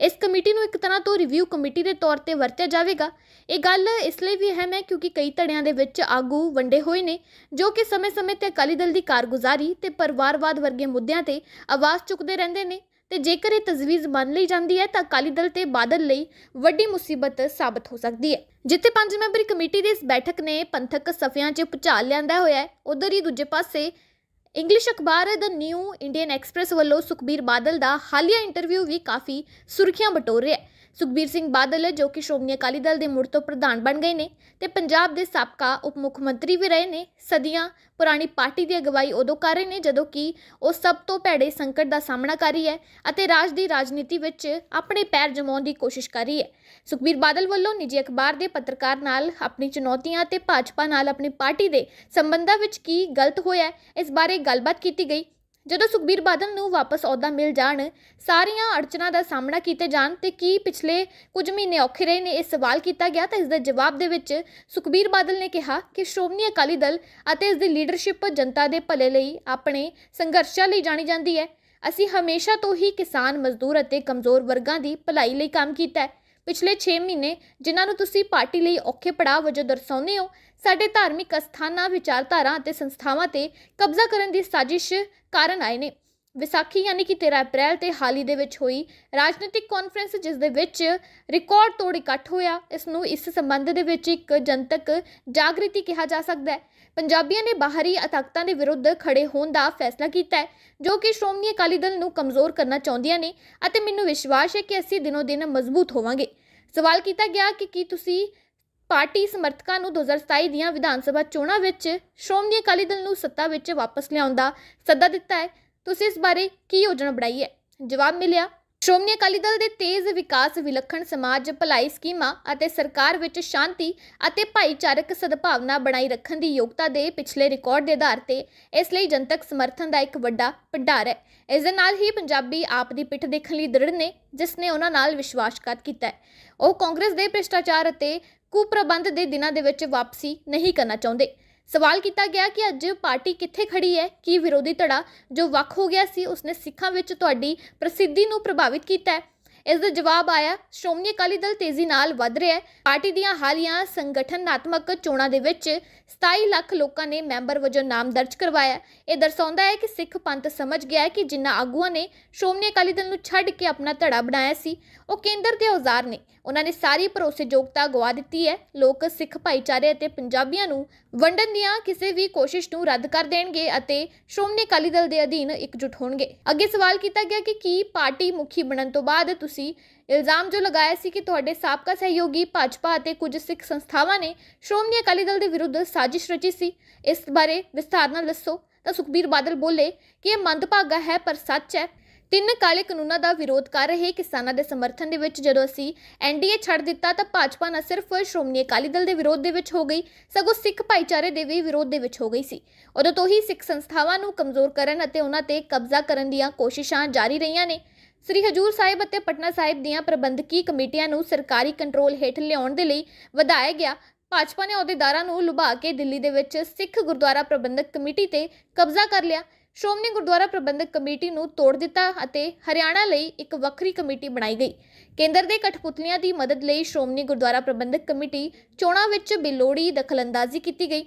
ਇਸ ਕਮੇਟੀ ਨੂੰ ਇੱਕ ਤਰ੍ਹਾਂ ਤੋਂ ਰਿਵਿਊ ਕਮੇਟੀ ਦੇ ਤੌਰ ਤੇ ਵਰਤਿਆ ਜਾਵੇਗਾ। ਇਹ ਗੱਲ ਇਸ ਲਈ ਵੀ ਅਹਿਮ ਹੈ ਕਿਉਂਕਿ ਕਈ ਧੜਿਆਂ ਦੇ ਵਿੱਚ ਆਗੂ ਵੰਡੇ ਹੋਏ ਨੇ, ਜੋ ਕਿ ਸਮੇਂ-ਸਮੇਂ ਤੇ ਅਕਾਲੀ ਦਲ ਦੀ ਕਾਰਗੁਜ਼ਾਰੀ ਤੇ ਪਰਿਵਾਰਵਾਦ ਵਰਗੇ ਮੁੱਦਿਆਂ ਤੇ ਆਵਾਜ਼ ਚੁੱਕਦੇ ਰਹਿੰਦੇ ਨੇ। ਤੇ ਜੇਕਰ ਇਹ ਤਜਵੀਜ਼ ਮੰਨ ਲਈ ਜਾਂਦੀ ਹੈ, ਤਾਂ ਅਕਾਲੀ ਦਲ ਤੇ ਬਾਦਲ ਲਈ ਵੱਡੀ ਮੁਸੀਬਤ ਸਾਬਤ ਹੋ ਸਕਦੀ ਹੈ। ਜਿੱਥੇ ਪੰਜ ਮੈਂਬਰੀ ਕਮੇਟੀ ਦੀ ਇਸ ਬੈਠਕ ਨੇ ਪੰਥਕ ਸਫਿਆਂ 'ਚ ਭੁਚਾਲ ਲਿਆਂਦਾ ਹੋਇਆ ਹੈ, ਉਧਰ ਹੀ ਦੂਜੇ ਪਾਸੇ ਇੰਗਲਿਸ਼ ਅਖਬਾਰ ਦ ਨਿਊ ਇੰਡੀਅਨ ਐਕਸਪ੍ਰੈਸ ਵੱਲੋਂ ਸੁਖਬੀਰ ਬਾਦਲ ਦਾ ਹਾਲੀਆ ਇੰਟਰਵਿਊ ਵੀ ਕਾਫੀ ਸੁਰਖੀਆਂ ਬਟੋਰ ਰਿਹਾ ਹੈ। ਸੁਖਬੀਰ ਸਿੰਘ ਬਾਦਲ, ਜੋ ਕਿ ਸ਼੍ਰੋਮਣੀ ਅਕਾਲੀ ਦਲ ਦੇ ਮੁੜ ਤੋਂ ਪ੍ਰਧਾਨ ਬਣ ਗਏ ਨੇ ਤੇ ਪੰਜਾਬ ਦੇ ਸਾਬਕਾ ਉਪ ਮੁੱਖ ਮੰਤਰੀ ਵੀ ਰਹੇ ਨੇ, ਸਦੀਆਂ ਪੁਰਾਣੀ ਪਾਰਟੀ ਦੀ ਅਗਵਾਈ ਉਦੋਂ ਕਰ ਰਹੇ ਨੇ, ਜਦੋਂ ਕਿ ਉਹ ਸਭ ਤੋਂ ਭੈੜੇ ਸੰਕਟ ਦਾ ਸਾਹਮਣਾ ਕਰ ਰਹੀ ਹੈ ਅਤੇ ਰਾਜ ਦੀ ਰਾਜਨੀਤੀ ਵਿੱਚ ਆਪਣੇ ਪੈਰ ਜਮਾਉਣ ਦੀ ਕੋਸ਼ਿਸ਼ ਕਰ ਰਹੀ ਹੈ। ਸੁਖਬੀਰ ਬਾਦਲ ਵੱਲੋਂ ਨਿੱਜੀ ਅਖਬਾਰ ਦੇ ਪੱਤਰਕਾਰ ਨਾਲ ਆਪਣੀ ਚੁਣੌਤੀਆਂ ਤੇ ਭਾਜਪਾ ਨਾਲ ਆਪਣੀ ਪਾਰਟੀ ਦੇ ਸੰਬੰਧਾਂ ਵਿੱਚ ਕੀ ਗਲਤ ਹੋਇਆ ਇਸ ਬਾਰੇ ਗੱਲਬਾਤ ਕੀਤੀ ਗਈ। ਜਦੋਂ ਸੁਖਬੀਰ ਬਾਦਲ ਨੂੰ ਵਾਪਸ ਅਹੁਦਾ ਮਿਲ ਜਾਣ, ਸਾਰੀਆਂ ਅੜਚਨਾਂ ਦਾ ਸਾਹਮਣਾ ਕੀਤੇ ਜਾਣ ਤੇ ਕੀ ਪਿਛਲੇ ਕੁਝ ਮਹੀਨੇ ਔਖੇ ਰਹੇ ਨੇ, ਇਹ ਸਵਾਲ ਕੀਤਾ ਗਿਆ ਤਾਂ ਇਸ ਦੇ ਜਵਾਬ ਦੇ ਵਿੱਚ ਸੁਖਬੀਰ ਬਾਦਲ ਨੇ ਕਿਹਾ ਕਿ ਸ਼੍ਰੋਮਣੀ ਅਕਾਲੀ ਦਲ ਅਤੇ ਇਸ ਦੀ ਲੀਡਰਸ਼ਿਪ ਜਨਤਾ ਦੇ ਭਲੇ ਲਈ ਆਪਣੇ ਸੰਘਰਸ਼ਾਂ ਲਈ ਜਾਣੀ ਜਾਂਦੀ ਹੈ। ਅਸੀਂ ਹਮੇਸ਼ਾ ਤੋਂ ਹੀ ਕਿਸਾਨ ਮਜ਼ਦੂਰ ਅਤੇ ਕਮਜ਼ੋਰ ਵਰਗਾਂ ਦੀ ਭਲਾਈ ਲਈ ਕੰਮ ਕੀਤਾ ਹੈ। ਪਿਛਲੇ 6 ਮਹੀਨੇ ਜਿਨ੍ਹਾਂ ਨੂੰ ਤੁਸੀਂ ਪਾਰਟੀ ਲਈ ਔਖੇ ਪੜਾਅ ਵਜੋਂ ਦਰਸਾਉਂਦੇ ਹੋ, ਸਾਡੇ ਧਾਰਮਿਕ ਅਸਥਾਨਾਂ, ਵਿਚਾਰਧਾਰਾ ਅਤੇ ਸੰਸਥਾਵਾਂ ਤੇ ਕਬਜ਼ਾ ਕਰਨ ਦੀ ਸਾਜ਼ਿਸ਼ ਕਾਰਨ ਆਏ ਨੇ। ਵਿਸਾਖੀ ਯਾਨੀ ਕਿ 13 ਅਪ੍ਰੈਲ ਤੇ ਹਾਲ ਹੀ ਦੇ ਵਿੱਚ ਹੋਈ ਰਾਜਨੀਤਿਕ ਕਾਨਫਰੰਸ ਜਿਸ ਦੇ ਵਿੱਚ ਰਿਕਾਰਡ ਤੋੜ ਇਕੱਠ ਹੋਇਆ। ਇਸ ਨੂੰ ਇਸ ਸੰਬੰਧ ਦੇ ਵਿੱਚ ਇੱਕ ਜਨਤਕ ਜਾਗ੍ਰਿਤੀ ਕਿਹਾ ਜਾ ਸਕਦਾ ਹੈ। ਪੰਜਾਬੀਆਂ ਨੇ ਬਾਹਰੀ ਤਾਕਤਾਂ ਦੇ ਵਿਰੁੱਧ ਖੜੇ ਹੋਣ ਦਾ ਫੈਸਲਾ ਕੀਤਾ ਹੈ, ਜੋ ਕਿ ਸ਼੍ਰੋਮਣੀ ਅਕਾਲੀ ਦਲ ਨੂੰ ਕਮਜ਼ੋਰ ਕਰਨਾ ਚਾਹੁੰਦੀਆਂ ਨੇ ਅਤੇ ਮੈਨੂੰ ਵਿਸ਼ਵਾਸ ਹੈ ਕਿ ਅਸੀਂ ਦਿਨੋ ਦਿਨ ਮਜ਼ਬੂਤ ਹੋਵਾਂਗੇ। ਸਵਾਲ ਕੀਤਾ ਗਿਆ ਕਿ ਕੀ ਤੁਸੀਂ ਪਾਰਟੀ ਸਮਰਥਕਾਂ ਨੂੰ 2027 ਦੀਆਂ ਵਿਧਾਨ ਸਭਾ ਚੋਣਾਂ ਵਿੱਚ ਸ਼੍ਰੋਮਣੀ ਅਕਾਲੀ ਦਲ ਨੂੰ ਸੱਤਾ ਵਿੱਚ ਵਾਪਸ ਲਿਆਉਣ ਦਾ ਸੱਦਾ ਦਿੱਤਾ ਹੈ, ਤੁਸੀਂ ਇਸ ਬਾਰੇ ਕੀ ਯੋਜਨਾ ਬਣਾਈ ਹੈ? ਜਵਾਬ ਮਿਲਿਆ। ਸ਼੍ਰੋਮਣੀ ਅਕਾਲੀ ਦਲ ਦੇ ਤੇਜ਼ ਵਿਕਾਸ ਵਿਲੱਖਣ ਸਮਾਜ ਭਲਾਈ ਸਕੀਮਾਂ ਅਤੇ ਸਰਕਾਰ ਵਿੱਚ ਸ਼ਾਂਤੀ ਅਤੇ ਭਾਈਚਾਰਕ ਸਦਭਾਵਨਾ ਬਣਾਈ ਰੱਖਣ ਦੀ ਯੋਗਤਾ ਦੇ ਪਿਛਲੇ ਰਿਕਾਰਡ ਦੇ ਆਧਾਰ ਤੇ ਇਸ ਲਈ ਜਨਤਕ ਸਮਰਥਨ ਦਾ ਇੱਕ ਵੱਡਾ ਭੰਡਾਰ ਹੈ। ਇਸ ਦੇ ਨਾਲ ਹੀ ਪੰਜਾਬੀ ਆਪ ਦੀ ਪਿੱਠ ਦੇਖਣ ਲਈ ਦ੍ਰਿੜ ਨੇ, ਜਿਸ ਨੇ ਉਹਨਾਂ ਨਾਲ ਵਿਸ਼ਵਾਸਘਾਤ ਕੀਤਾ ਹੈ। ਉਹ ਕਾਂਗਰਸ ਦੇ ਭ੍ਰਿਸ਼ਟਾਚਾਰ ਅਤੇ ਕੁਪ੍ਰਬੰਧ ਦੇ ਦਿਨਾਂ ਦੇ ਵਿੱਚ ਵਾਪਸੀ ਨਹੀਂ ਕਰਨਾ ਚਾਹੁੰਦੇ। ਸਵਾਲ ਕੀਤਾ ਗਿਆ ਕਿ ਅੱਜ ਪਾਰਟੀ ਕਿੱਥੇ ਖੜੀ ਹੈ, ਕੀ ਵਿਰੋਧੀ ਧੜਾ ਜੋ ਵੱਖ ਹੋ ਗਿਆ ਸੀ, ਉਸਨੇ ਸਿੱਖਾਂ ਵਿੱਚ ਤੁਹਾਡੀ ਪ੍ਰਸਿੱਧੀ ਨੂੰ ਪ੍ਰਭਾਵਿਤ ਕੀਤਾ ਹੈ। ਇਸ ਦਾ ਜਵਾਬ ਆਇਆ, ਸ਼੍ਰੋਮਣੀ ਅਕਾਲੀ ਦਲ ਤੇਜ਼ੀ ਨਾਲ ਵੱਧ ਰਿਹਾ ਹੈ। ਪਾਰਟੀ ਦੀਆਂ ਹਾਲੀਆਂ ਸੰਗਠਨਾਤਮਕ ਚੋਣਾਂ ਦੇ ਵਿੱਚ 27 ਲੱਖ ਲੋਕਾਂ ਨੇ ਮੈਂਬਰ ਵਜੋਂ ਨਾਮ ਦਰਜ ਕਰਵਾਇਆ। ਇਹ ਦਰਸਾਉਂਦਾ ਹੈ ਕਿ ਸਿੱਖ ਪੰਥ ਸਮਝ ਗਿਆ ਹੈ ਕਿ ਜਿਨ੍ਹਾਂ ਆਗੂਆਂ ਨੇ ਸ਼੍ਰੋਮਣੀ ਅਕਾਲੀ ਦਲ ਨੂੰ ਛੱਡ ਕੇ ਆਪਣਾ ਧੜਾ ਬਣਾਇਆ ਸੀ, ਉਹ ਕੇਂਦਰ ਦੇ ਔਜ਼ਾਰ ਨੇ। ਉਹਨਾਂ ਨੇ ਸਾਰੀ ਭਰੋਸੇਯੋਗਤਾ ਗਵਾ ਦਿੱਤੀ ਹੈ। ਲੋਕ ਸਿੱਖ ਭਾਈਚਾਰੇ ਅਤੇ ਪੰਜਾਬੀਆਂ ਨੂੰ ਵੰਡਣ ਦੀਆਂ ਕਿਸੇ ਵੀ ਕੋਸ਼ਿਸ਼ ਨੂੰ ਰੱਦ ਕਰ ਦੇਣਗੇ ਅਤੇ ਸ਼੍ਰੋਮਣੀ ਅਕਾਲੀ ਦਲ ਦੇ ਅਧੀਨ ਇਕਜੁੱਟ ਹੋਣਗੇ। ਅੱਗੇ ਸਵਾਲ ਕੀਤਾ ਗਿਆ ਕਿ ਕੀ ਪਾਰਟੀ ਮੁਖੀ ਬਣਨ ਤੋਂ ਬਾਅਦ ਤੁਸੀਂ ਇਲਜ਼ਾਮ ਜੋ ਲਗਾਇਆ ਸੀ ਕਿ ਤੁਹਾਡੇ ਸਾਬਕਾ ਸਹਿਯੋਗੀ ਭਾਜਪਾ ਅਤੇ ਕੁਝ ਸਿੱਖ ਸੰਸਥਾਵਾਂ ਨੇ ਸ਼੍ਰੋਮਣੀ ਅਕਾਲੀ ਦਲ ਦੇ ਵਿਰੁੱਧ ਸਾਜ਼ਿਸ਼ ਰਚੀ ਸੀ। ਇਸ ਬਾਰੇ ਵਿਸਥਾਰ ਨਾਲ ਦੱਸੋ। ਤਾਂ ਸੁਖਬੀਰ ਬਾਦਲ ਬੋਲੇ ਕਿ ਇਹ ਮੰਦਭਾਗਾ ਹੈ, ਪਰ ਸੱਚ ਹੈ। ਤਿੰਨ ਕਾਲੇ ਕਾਨੂੰਨਾਂ ਦਾ ਵਿਰੋਧ ਕਰ ਰਹੇ ਕਿਸਾਨਾਂ ਦੇ ਸਮਰਥਨ ਦੇ ਵਿੱਚ ਜਦੋਂ ਅਸੀਂ ਐਨਡੀਏ ਛੱਡ ਦਿੱਤਾ, ਤਾਂ ਭਾਜਪਾ ਨਾ ਸਿਰਫ ਸ਼੍ਰੋਮਣੀ ਅਕਾਲੀ ਦਲ ਦੇ ਵਿਰੋਧ ਦੇ ਵਿੱਚ ਹੋ ਗਈ, ਸਗੋਂ ਸਿੱਖ ਭਾਈਚਾਰੇ ਦੇ ਵੀ ਵਿਰੋਧ ਦੇ ਵਿੱਚ ਹੋ ਗਈ ਸੀ। ਉਦੋਂ ਤੋਂ ਹੀ ਸਿੱਖ ਸੰਸਥਾਵਾਂ ਨੂੰ ਕਮਜ਼ੋਰ ਕਰਨ ਅਤੇ ਉਹਨਾਂ ਤੇ ਕਬਜ਼ਾ ਕਰਨ ਦੀਆਂ ਕੋਸ਼ਿਸ਼ਾਂ ਜਾਰੀ ਰਹੀਆਂ ਨੇ। ਸ੍ਰੀ ਹਜੂਰ ਸਾਹਿਬ ਅਤੇ ਪਟਨਾ ਸਾਹਿਬ ਦੀਆਂ ਪ੍ਰਬੰਧਕੀ ਕਮੇਟੀਆਂ ਨੂੰ ਸਰਕਾਰੀ ਕੰਟਰੋਲ ਹੇਠ ਲਿਆਉਣ ਦੇ ਲਈ ਵਧਾਇਆ ਗਿਆ। ਭਾਜਪਾ ਨੇ ਅਹੁਦੇਦਾਰਾਂ ਨੂੰ ਲੁਭਾ ਕੇ ਦਿੱਲੀ ਦੇ ਵਿੱਚ ਸਿੱਖ ਗੁਰਦੁਆਰਾ ਪ੍ਰਬੰਧਕ ਕਮੇਟੀ ਤੇ ਕਬਜ਼ਾ ਕਰ ਲਿਆ। ਸ਼੍ਰੋਮਣੀ ਗੁਰਦੁਆਰਾ ਪ੍ਰਬੰਧਕ ਕਮੇਟੀ ਨੂੰ ਤੋੜ ਦਿੱਤਾ ਅਤੇ ਹਰਿਆਣਾ ਲਈ ਇੱਕ ਵੱਖਰੀ ਕਮੇਟੀ ਬਣਾਈ ਗਈ। ਕੇਂਦਰ ਦੇ ਕਠਪੁਤਲੀਆਂ ਦੀ ਮਦਦ ਲਈ ਸ਼੍ਰੋਮਣੀ ਗੁਰਦੁਆਰਾ ਪ੍ਰਬੰਧਕ ਕਮੇਟੀ ਚੋਣਾਂ ਵਿੱਚ ਬੇਲੋੜੀ ਦਖਲਅੰਦਾਜ਼ੀ ਕੀਤੀ ਗਈ।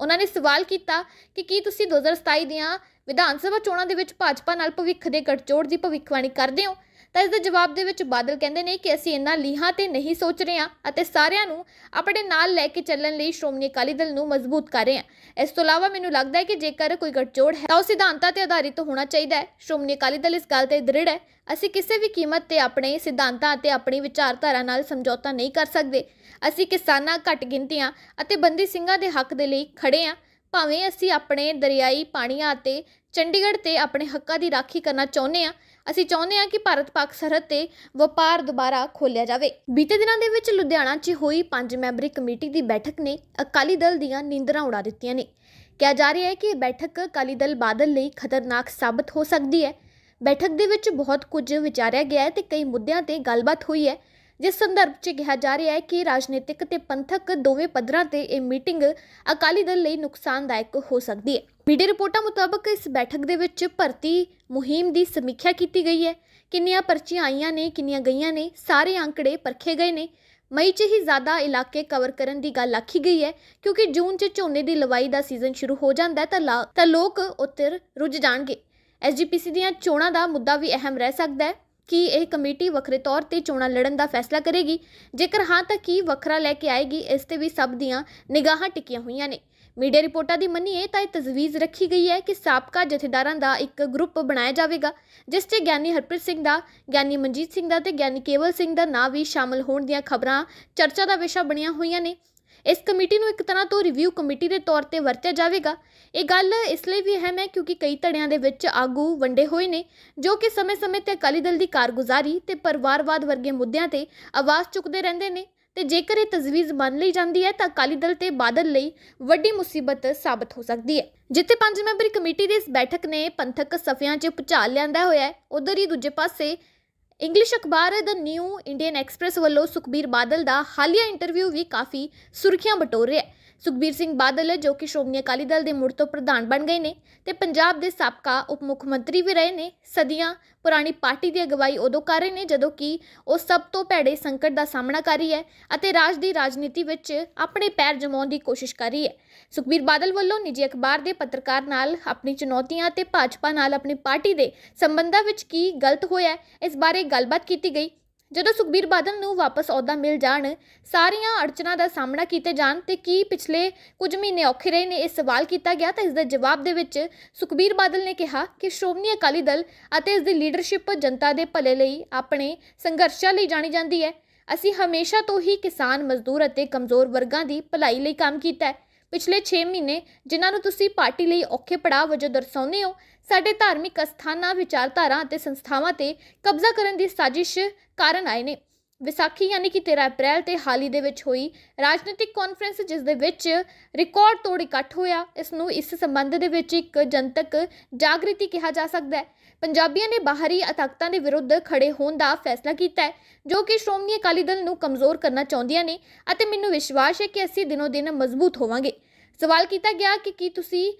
ਉਹਨਾਂ ਨੇ ਸਵਾਲ ਕੀਤਾ ਕਿ ਕੀ ਤੁਸੀਂ 2027 ਦੀਆਂ ਵਿਧਾਨ ਸਭਾ ਚੋਣਾਂ ਦੇ ਵਿੱਚ ਭਾਜਪਾ ਨਾਲ ਭਵਿੱਖ ਦੇ ਗਠਜੋੜ ਦੀ ਭਵਿੱਖਬਾਣੀ ਕਰਦੇ ਹੋ? ਤਾਂ ਇਸ ਦੇ ਜਵਾਬ ਦੇ ਵਿੱਚ ਬਾਦਲ ਕਹਿੰਦੇ ਨੇ ਕਿ ਅਸੀਂ ਇਹਨਾਂ ਲੀਹਾਂ ਤੇ ਨਹੀਂ ਸੋਚ ਰਹੇ ਹਾਂ ਅਤੇ ਸਾਰਿਆਂ ਨੂੰ ਆਪਣੇ ਨਾਲ ਲੈ ਕੇ ਚੱਲਣ ਲਈ ਸ਼੍ਰੋਮਣੀ ਅਕਾਲੀ ਦਲ ਨੂੰ ਮਜ਼ਬੂਤ ਕਰ ਰਹੇ ਹਾਂ। ਇਸ ਤੋਂ ਇਲਾਵਾ ਮੈਨੂੰ ਲੱਗਦਾ ਹੈ ਕਿ ਜੇਕਰ ਕੋਈ ਗਠਜੋੜ ਹੈ ਤਾਂ ਉਹ ਸਿਧਾਂਤਾਂ ਤੇ ਆਧਾਰਿਤ ਹੋਣਾ ਚਾਹੀਦਾ ਹੈ। ਸ਼੍ਰੋਮਣੀ ਅਕਾਲੀ ਦਲ ਇਸ ਗੱਲ ਤੇ ਦ੍ਰਿੜ ਹੈ। ਅਸੀਂ ਕਿਸੇ ਵੀ ਕੀਮਤ ਤੇ ਆਪਣੇ ਸਿਧਾਂਤਾਂ ਅਤੇ ਆਪਣੀ ਵਿਚਾਰਧਾਰਾ ਨਾਲ ਸਮਝੌਤਾ ਨਹੀਂ ਕਰ ਸਕਦੇ। ਅਸੀਂ ਕਿਸਾਨਾਂ ਘੱਟ ਗਿਣਤੀਆਂ ਅਤੇ ਬੰਦੀ ਸਿੰਘਾਂ ਦੇ ਹੱਕ ਦੇ ਲਈ ਖੜੇ ਹਾਂ ਭਾਵੇਂ ਅਸੀਂ ਆਪਣੇ ਦਰਿਆਈ ਪਾਣੀਆਂ ਅਤੇ ਚੰਡੀਗੜ੍ਹ ਤੇ ਆਪਣੇ ਹੱਕਾਂ ਦੀ ਰਾਖੀ ਕਰਨਾ ਚਾਹੁੰਦੇ ਹਾਂ ਅਸੀਂ ਚਾਹੁੰਦੇ ਹਾਂ ਕਿ ਭਾਰਤ ਪਾਕ ਸਰਹੱਦ ਤੇ ਵਪਾਰ ਦੁਬਾਰਾ ਖੋਲ੍ਹਿਆ ਜਾਵੇ। ਬੀਤੇ ਦਿਨਾਂ ਦੇ ਵਿੱਚ ਲੁਧਿਆਣਾ 'ਚ ਹੋਈ ਪੰਜ ਮੈਂਬਰੀ ਕਮੇਟੀ ਦੀ ਬੈਠਕ ਨੇ ਅਕਾਲੀ ਦਲ ਦੀਆਂ ਨੀਂਦਰਾਂ ਉਡਾ ਦਿੱਤੀਆਂ ਨੇ। ਕਿਹਾ ਜਾ ਰਿਹਾ ਹੈ ਕਿ ਇਹ ਬੈਠਕ ਅਕਾਲੀ ਦਲ ਬਾਦਲ ਲਈ ਖਤਰਨਾਕ ਸਾਬਤ ਹੋ ਸਕਦੀ ਹੈ। ਬੈਠਕ ਦੇ ਵਿੱਚ ਬਹੁਤ ਕੁਝ ਵਿਚਾਰਿਆ ਗਿਆ ਹੈ ਤੇ ਕਈ ਮੁੱਦਿਆਂ ਤੇ ਗੱਲਬਾਤ ਹੋਈ ਹੈ। ਜਿਸ ਸੰਦਰਭ 'ਚ ਕਿਹਾ ਜਾ ਰਿਹਾ ਹੈ ਕਿ ਰਾਜਨੀਤਿਕ ਤੇ ਪੰਥਕ ਦੋਵੇਂ ਪੱਧਰਾਂ ਤੇ ਇਹ ਮੀਟਿੰਗ ਅਕਾਲੀ ਦਲ ਲਈ ਨੁਕਸਾਨਦਾਇਕ ਹੋ ਸਕਦੀ ਹੈ। ਮੀਡੀਆ ਰਿਪੋਰਟਾਂ ਮੁਤਾਬਕ ਇਸ ਬੈਠਕ ਦੇ ਵਿੱਚ ਭਰਤੀ ਮੁਹਿੰਮ ਦੀ ਸਮੀਖਿਆ ਕੀਤੀ ਗਈ ਹੈ। ਕਿੰਨੀਆਂ ਪਰਚੀਆਂ ਆਈਆਂ ਨੇ, ਕਿੰਨੀਆਂ ਗਈਆਂ ਨੇ, ਸਾਰੇ ਅੰਕੜੇ ਪਰਖੇ ਗਏ ਨੇ। ਮਈ 'ਚ ਹੀ ਜ਼ਿਆਦਾ ਇਲਾਕੇ ਕਵਰ ਕਰਨ ਦੀ ਗੱਲ ਆਖੀ ਗਈ ਹੈ। ਕਿਉਂਕਿ ਜੂਨ 'ਚ ਝੋਨੇ ਦੀ ਲਵਾਈ ਦਾ ਸੀਜ਼ਨ ਸ਼ੁਰੂ ਹੋ ਜਾਂਦਾ ਹੈ ਤਾਂ ਲਾ- ਤਾਂ ਲੋਕ ਉੱਤਰ ਰੁੱਝ ਜਾਣਗੇ। ਐਸਜੀਪੀਸੀ ਦੀਆਂ ਚੋਣਾਂ ਦਾ ਮੁੱਦਾ ਵੀ ਅਹਿਮ ਰਹਿ ਸਕਦਾ ਹੈ। ਕੀ ਇਹ ਕਮੇਟੀ ਵੱਖਰੇ ਤੌਰ ਤੇ ਚੋਣਾਂ ਲੜਨ ਦਾ ਫੈਸਲਾ ਕਰੇਗੀ। ਜੇਕਰ ਹਾਂ, ਤਾਂ ਕੀ ਵੱਖਰਾ ਲੈ ਕੇ ਆਏਗੀ? ਇਸ ਤੇ ਵੀ ਸਭ ਦੀਆਂ ਨਿਗਾਹਾਂ ਟਿਕੀਆਂ ਹੋਈਆਂ ਨੇ। ਮੀਡੀਆ ਰਿਪੋਰਟਾਂ ਦੀ ਮੰਨੀਏ, ਤਾਂ ਇਹ ਤਜਵੀਜ਼ ਰੱਖੀ ਗਈ ਹੈ ਕਿ ਸਾਬਕਾ ਜਥੇਦਾਰਾਂ ਦਾ ਇੱਕ ਗਰੁੱਪ ਬਣਾਇਆ ਜਾਵੇਗਾ, ਜਿਸ 'ਚ ਗਿਆਨੀ ਹਰਪ੍ਰੀਤ ਸਿੰਘ ਦਾ, ਗਿਆਨੀ ਮਨਜੀਤ ਸਿੰਘ ਦਾ ਤੇ ਗਿਆਨੀ ਕੇਵਲ ਸਿੰਘ ਦਾ ਨਾਂ ਵੀ ਸ਼ਾਮਲ ਹੋਣ ਦੀਆਂ ਖਬਰਾਂ ਚਰਚਾ ਦਾ ਵਿਸ਼ਾ ਬਣੀਆਂ ਹੋਈਆਂ ਨੇ। ਇਸ ਕਮੇਟੀ ਨੂੰ ਇੱਕ ਤਰ੍ਹਾਂ ਤੋਂ ਰਿਵਿਊ ਕਮੇਟੀ ਦੇ ਤੌਰ ਤੇ ਵਰਤਿਆ ਜਾਵੇਗਾ। ਇਹ ਗੱਲ ਇਸ ਲਈ ਵੀ ਅਹਿਮ ਹੈ ਕਿਉਂਕਿ ਕਈ ਧੜਿਆਂ ਦੇ ਵਿੱਚ ਆਗੂ ਵੰਡੇ ਹੋਏ ਨੇ, ਜੋ ਕਿ ਸਮੇਂ-ਸਮੇਂ ਤੇ ਅਕਾਲੀ ਦਲ ਦੀ ਕਾਰਗੁਜ਼ਾਰੀ ਤੇ ਪਰਿਵਾਰਵਾਦ ਵਰਗੇ ਮੁੱਦਿਆਂ ਤੇ ਆਵਾਜ਼ ਚੁੱਕਦੇ ਰਹਿੰਦੇ ਨੇ ਤੇ ਜੇਕਰ ਇਹ ਤਜਵੀਜ਼ ਮੰਨ ਲਈ ਜਾਂਦੀ ਹੈ ਤਾਂ ਅਕਾਲੀ ਦਲ ਤੇ ਬਾਦਲ ਲਈ ਵੱਡੀ ਮੁਸੀਬਤ ਸਾਬਤ ਹੋ ਸਕਦੀ ਹੈ। ਜਿੱਥੇ ਪੰਜ ਮੈਂਬਰੀ ਕਮੇਟੀ ਦੀ ਇਸ ਬੈਠਕ ਨੇ ਪੰਥਕ ਸਫਿਆਂ 'ਚ ਭੁਚਾਲ ਲਿਆਂਦਾ ਹੋਇਆ ਹੈ, ਉਧਰ ਹੀ ਦੂਜੇ ਪਾਸੇ ਇੰਗਲਿਸ਼ ਅਖਬਾਰ ਦ ਨਿਊ ਇੰਡੀਅਨ ਐਕਸਪ੍ਰੈਸ ਵੱਲੋਂ ਸੁਖਬੀਰ ਬਾਦਲ ਦਾ ਹਾਲੀਆ ਇੰਟਰਵਿਊ ਵੀ ਕਾਫੀ ਸੁਰਖੀਆਂ ਬਟੋਰ ਰਿਹਾ ਹੈ। ਸੁਖਬੀਰ ਸਿੰਘ ਬਾਦਲ, ਜੋ ਕਿ ਸ਼੍ਰੋਮਣੀ ਅਕਾਲੀ ਦਲ ਦੇ ਮੁੜ ਤੋਂ ਪ੍ਰਧਾਨ ਬਣ ਗਏ ਨੇ ਤੇ ਪੰਜਾਬ ਦੇ ਸਾਬਕਾ ਉਪ ਮੁੱਖ ਮੰਤਰੀ ਵੀ ਰਹੇ ਨੇ, ਸਦੀਆਂ ਪੁਰਾਣੀ ਪਾਰਟੀ ਦੀ ਅਗਵਾਈ ਉਦੋਂ ਕਰ ਰਹੇ ਨੇ, ਜਦੋਂ ਕਿ ਉਹ ਸਭ ਤੋਂ ਭੈੜੇ ਸੰਕਟ ਦਾ ਸਾਹਮਣਾ ਕਰ ਰਹੀ ਹੈ ਅਤੇ ਰਾਜ ਦੀ ਰਾਜਨੀਤੀ ਵਿੱਚ ਆਪਣੇ ਪੈਰ ਜਮਾਉਣ ਦੀ ਕੋਸ਼ਿਸ਼ ਕਰ ਰਹੀ ਹੈ। ਸੁਖਬੀਰ ਬਾਦਲ ਵੱਲੋਂ ਨਿੱਜੀ ਅਖਬਾਰ ਦੇ ਪੱਤਰਕਾਰ ਨਾਲ ਆਪਣੀ ਚੁਣੌਤੀਆਂ ਤੇ ਭਾਜਪਾ ਨਾਲ ਆਪਣੀ ਪਾਰਟੀ ਦੇ ਸੰਬੰਧਾਂ ਵਿੱਚ ਕੀ ਗਲਤ ਹੋਇਆ ਇਸ ਬਾਰੇ ਗੱਲਬਾਤ ਕੀਤੀ ਗਈ। ਜਦੋਂ ਸੁਖਬੀਰ ਬਾਦਲ ਨੂੰ ਵਾਪਸ ਅਹੁਦਾ ਮਿਲ ਜਾਣ, ਸਾਰੀਆਂ ਅੜਚਨਾਂ ਦਾ ਸਾਹਮਣਾ ਕੀਤੇ ਜਾਣ ਤੇ ਕੀ ਪਿਛਲੇ ਕੁਝ ਮਹੀਨੇ ਔਖੇ ਰਹੇ ਨੇ ਇਹ ਸਵਾਲ ਕੀਤਾ ਗਿਆ ਤਾਂ ਇਸ ਦੇ ਜਵਾਬ ਦੇ ਵਿੱਚ ਸੁਖਬੀਰ ਬਾਦਲ ਨੇ ਕਿਹਾ ਕਿ ਸ਼੍ਰੋਮਣੀ ਅਕਾਲੀ ਦਲ ਅਤੇ ਇਸ ਦੀ ਲੀਡਰਸ਼ਿਪ ਜਨਤਾ ਦੇ ਭਲੇ ਲਈ ਆਪਣੇ ਸੰਘਰਸ਼ਾਂ ਲਈ ਜਾਣੀ ਜਾਂਦੀ ਹੈ। ਅਸੀਂ ਹਮੇਸ਼ਾ ਤੋਂ ਹੀ ਕਿਸਾਨ, ਮਜ਼ਦੂਰ ਅਤੇ ਕਮਜ਼ੋਰ ਵਰਗਾਂ ਦੀ ਭਲਾਈ ਲਈ ਕੰਮ ਕੀਤਾ ਹੈ। ਪਿਛਲੇ 6 ਮਹੀਨੇ ਜਿਨ੍ਹਾਂ ਨੂੰ ਤੁਸੀਂ ਪਾਰਟੀ ਲਈ ਔਖੇ ਪੜਾਅ ਵਜੋਂ ਦਰਸਾਉਂਦੇ ਹੋ ਸਾਡੇ ਧਾਰਮਿਕ ਅਸਥਾਨਾਂ, ਵਿਚਾਰਧਾਰਾ ਅਤੇ ਸੰਸਥਾਵਾਂ ਤੇ ਕਬਜ਼ਾ ਕਰਨ ਦੀ ਸਾਜ਼ਿਸ਼ ਕਾਰਨ ਆਏ ਨੇ। ਵਿਸਾਖੀ ਯਾਨੀ ਕਿ 13 ਅਪ੍ਰੈਲ ਤੇ ਹਾਲ ਹੀ ਦੇ ਵਿੱਚ ਹੋਈ ਰਾਜਨੀਤਿਕ ਕਾਨਫਰੰਸ ਜਿਸ ਦੇ ਵਿੱਚ ਰਿਕਾਰਡ ਤੋੜ ਇਕੱਠ ਹੋਇਆ। ਇਸ ਨੂੰ ਇਸ ਸੰਬੰਧ ਦੇ ਵਿੱਚ ਇੱਕ ਜਨਤਕ ਜਾਗ੍ਰਿਤੀ ਕਿਹਾ ਜਾ ਸਕਦਾ ਹੈ। ਪੰਜਾਬੀਆਂ ਨੇ ਬਾਹਰੀ ਤਾਕਤਾਂ ਦੇ ਵਿਰੁੱਧ ਖੜੇ ਹੋਣ ਦਾ ਫੈਸਲਾ ਕੀਤਾ ਹੈ, ਜੋ ਕਿ ਸ਼੍ਰੋਮਣੀ ਅਕਾਲੀ ਦਲ ਨੂੰ ਕਮਜ਼ੋਰ ਕਰਨਾ ਚਾਹੁੰਦੀਆਂ ਨੇ ਅਤੇ ਮੈਨੂੰ ਵਿਸ਼ਵਾਸ ਹੈ ਕਿ ਅਸੀਂ ਦਿਨੋ ਦਿਨ ਮਜ਼ਬੂਤ ਹੋਵਾਂਗੇ। ਸਵਾਲ ਕੀਤਾ ਗਿਆ ਕਿ ਕੀ ਤੁਸੀਂ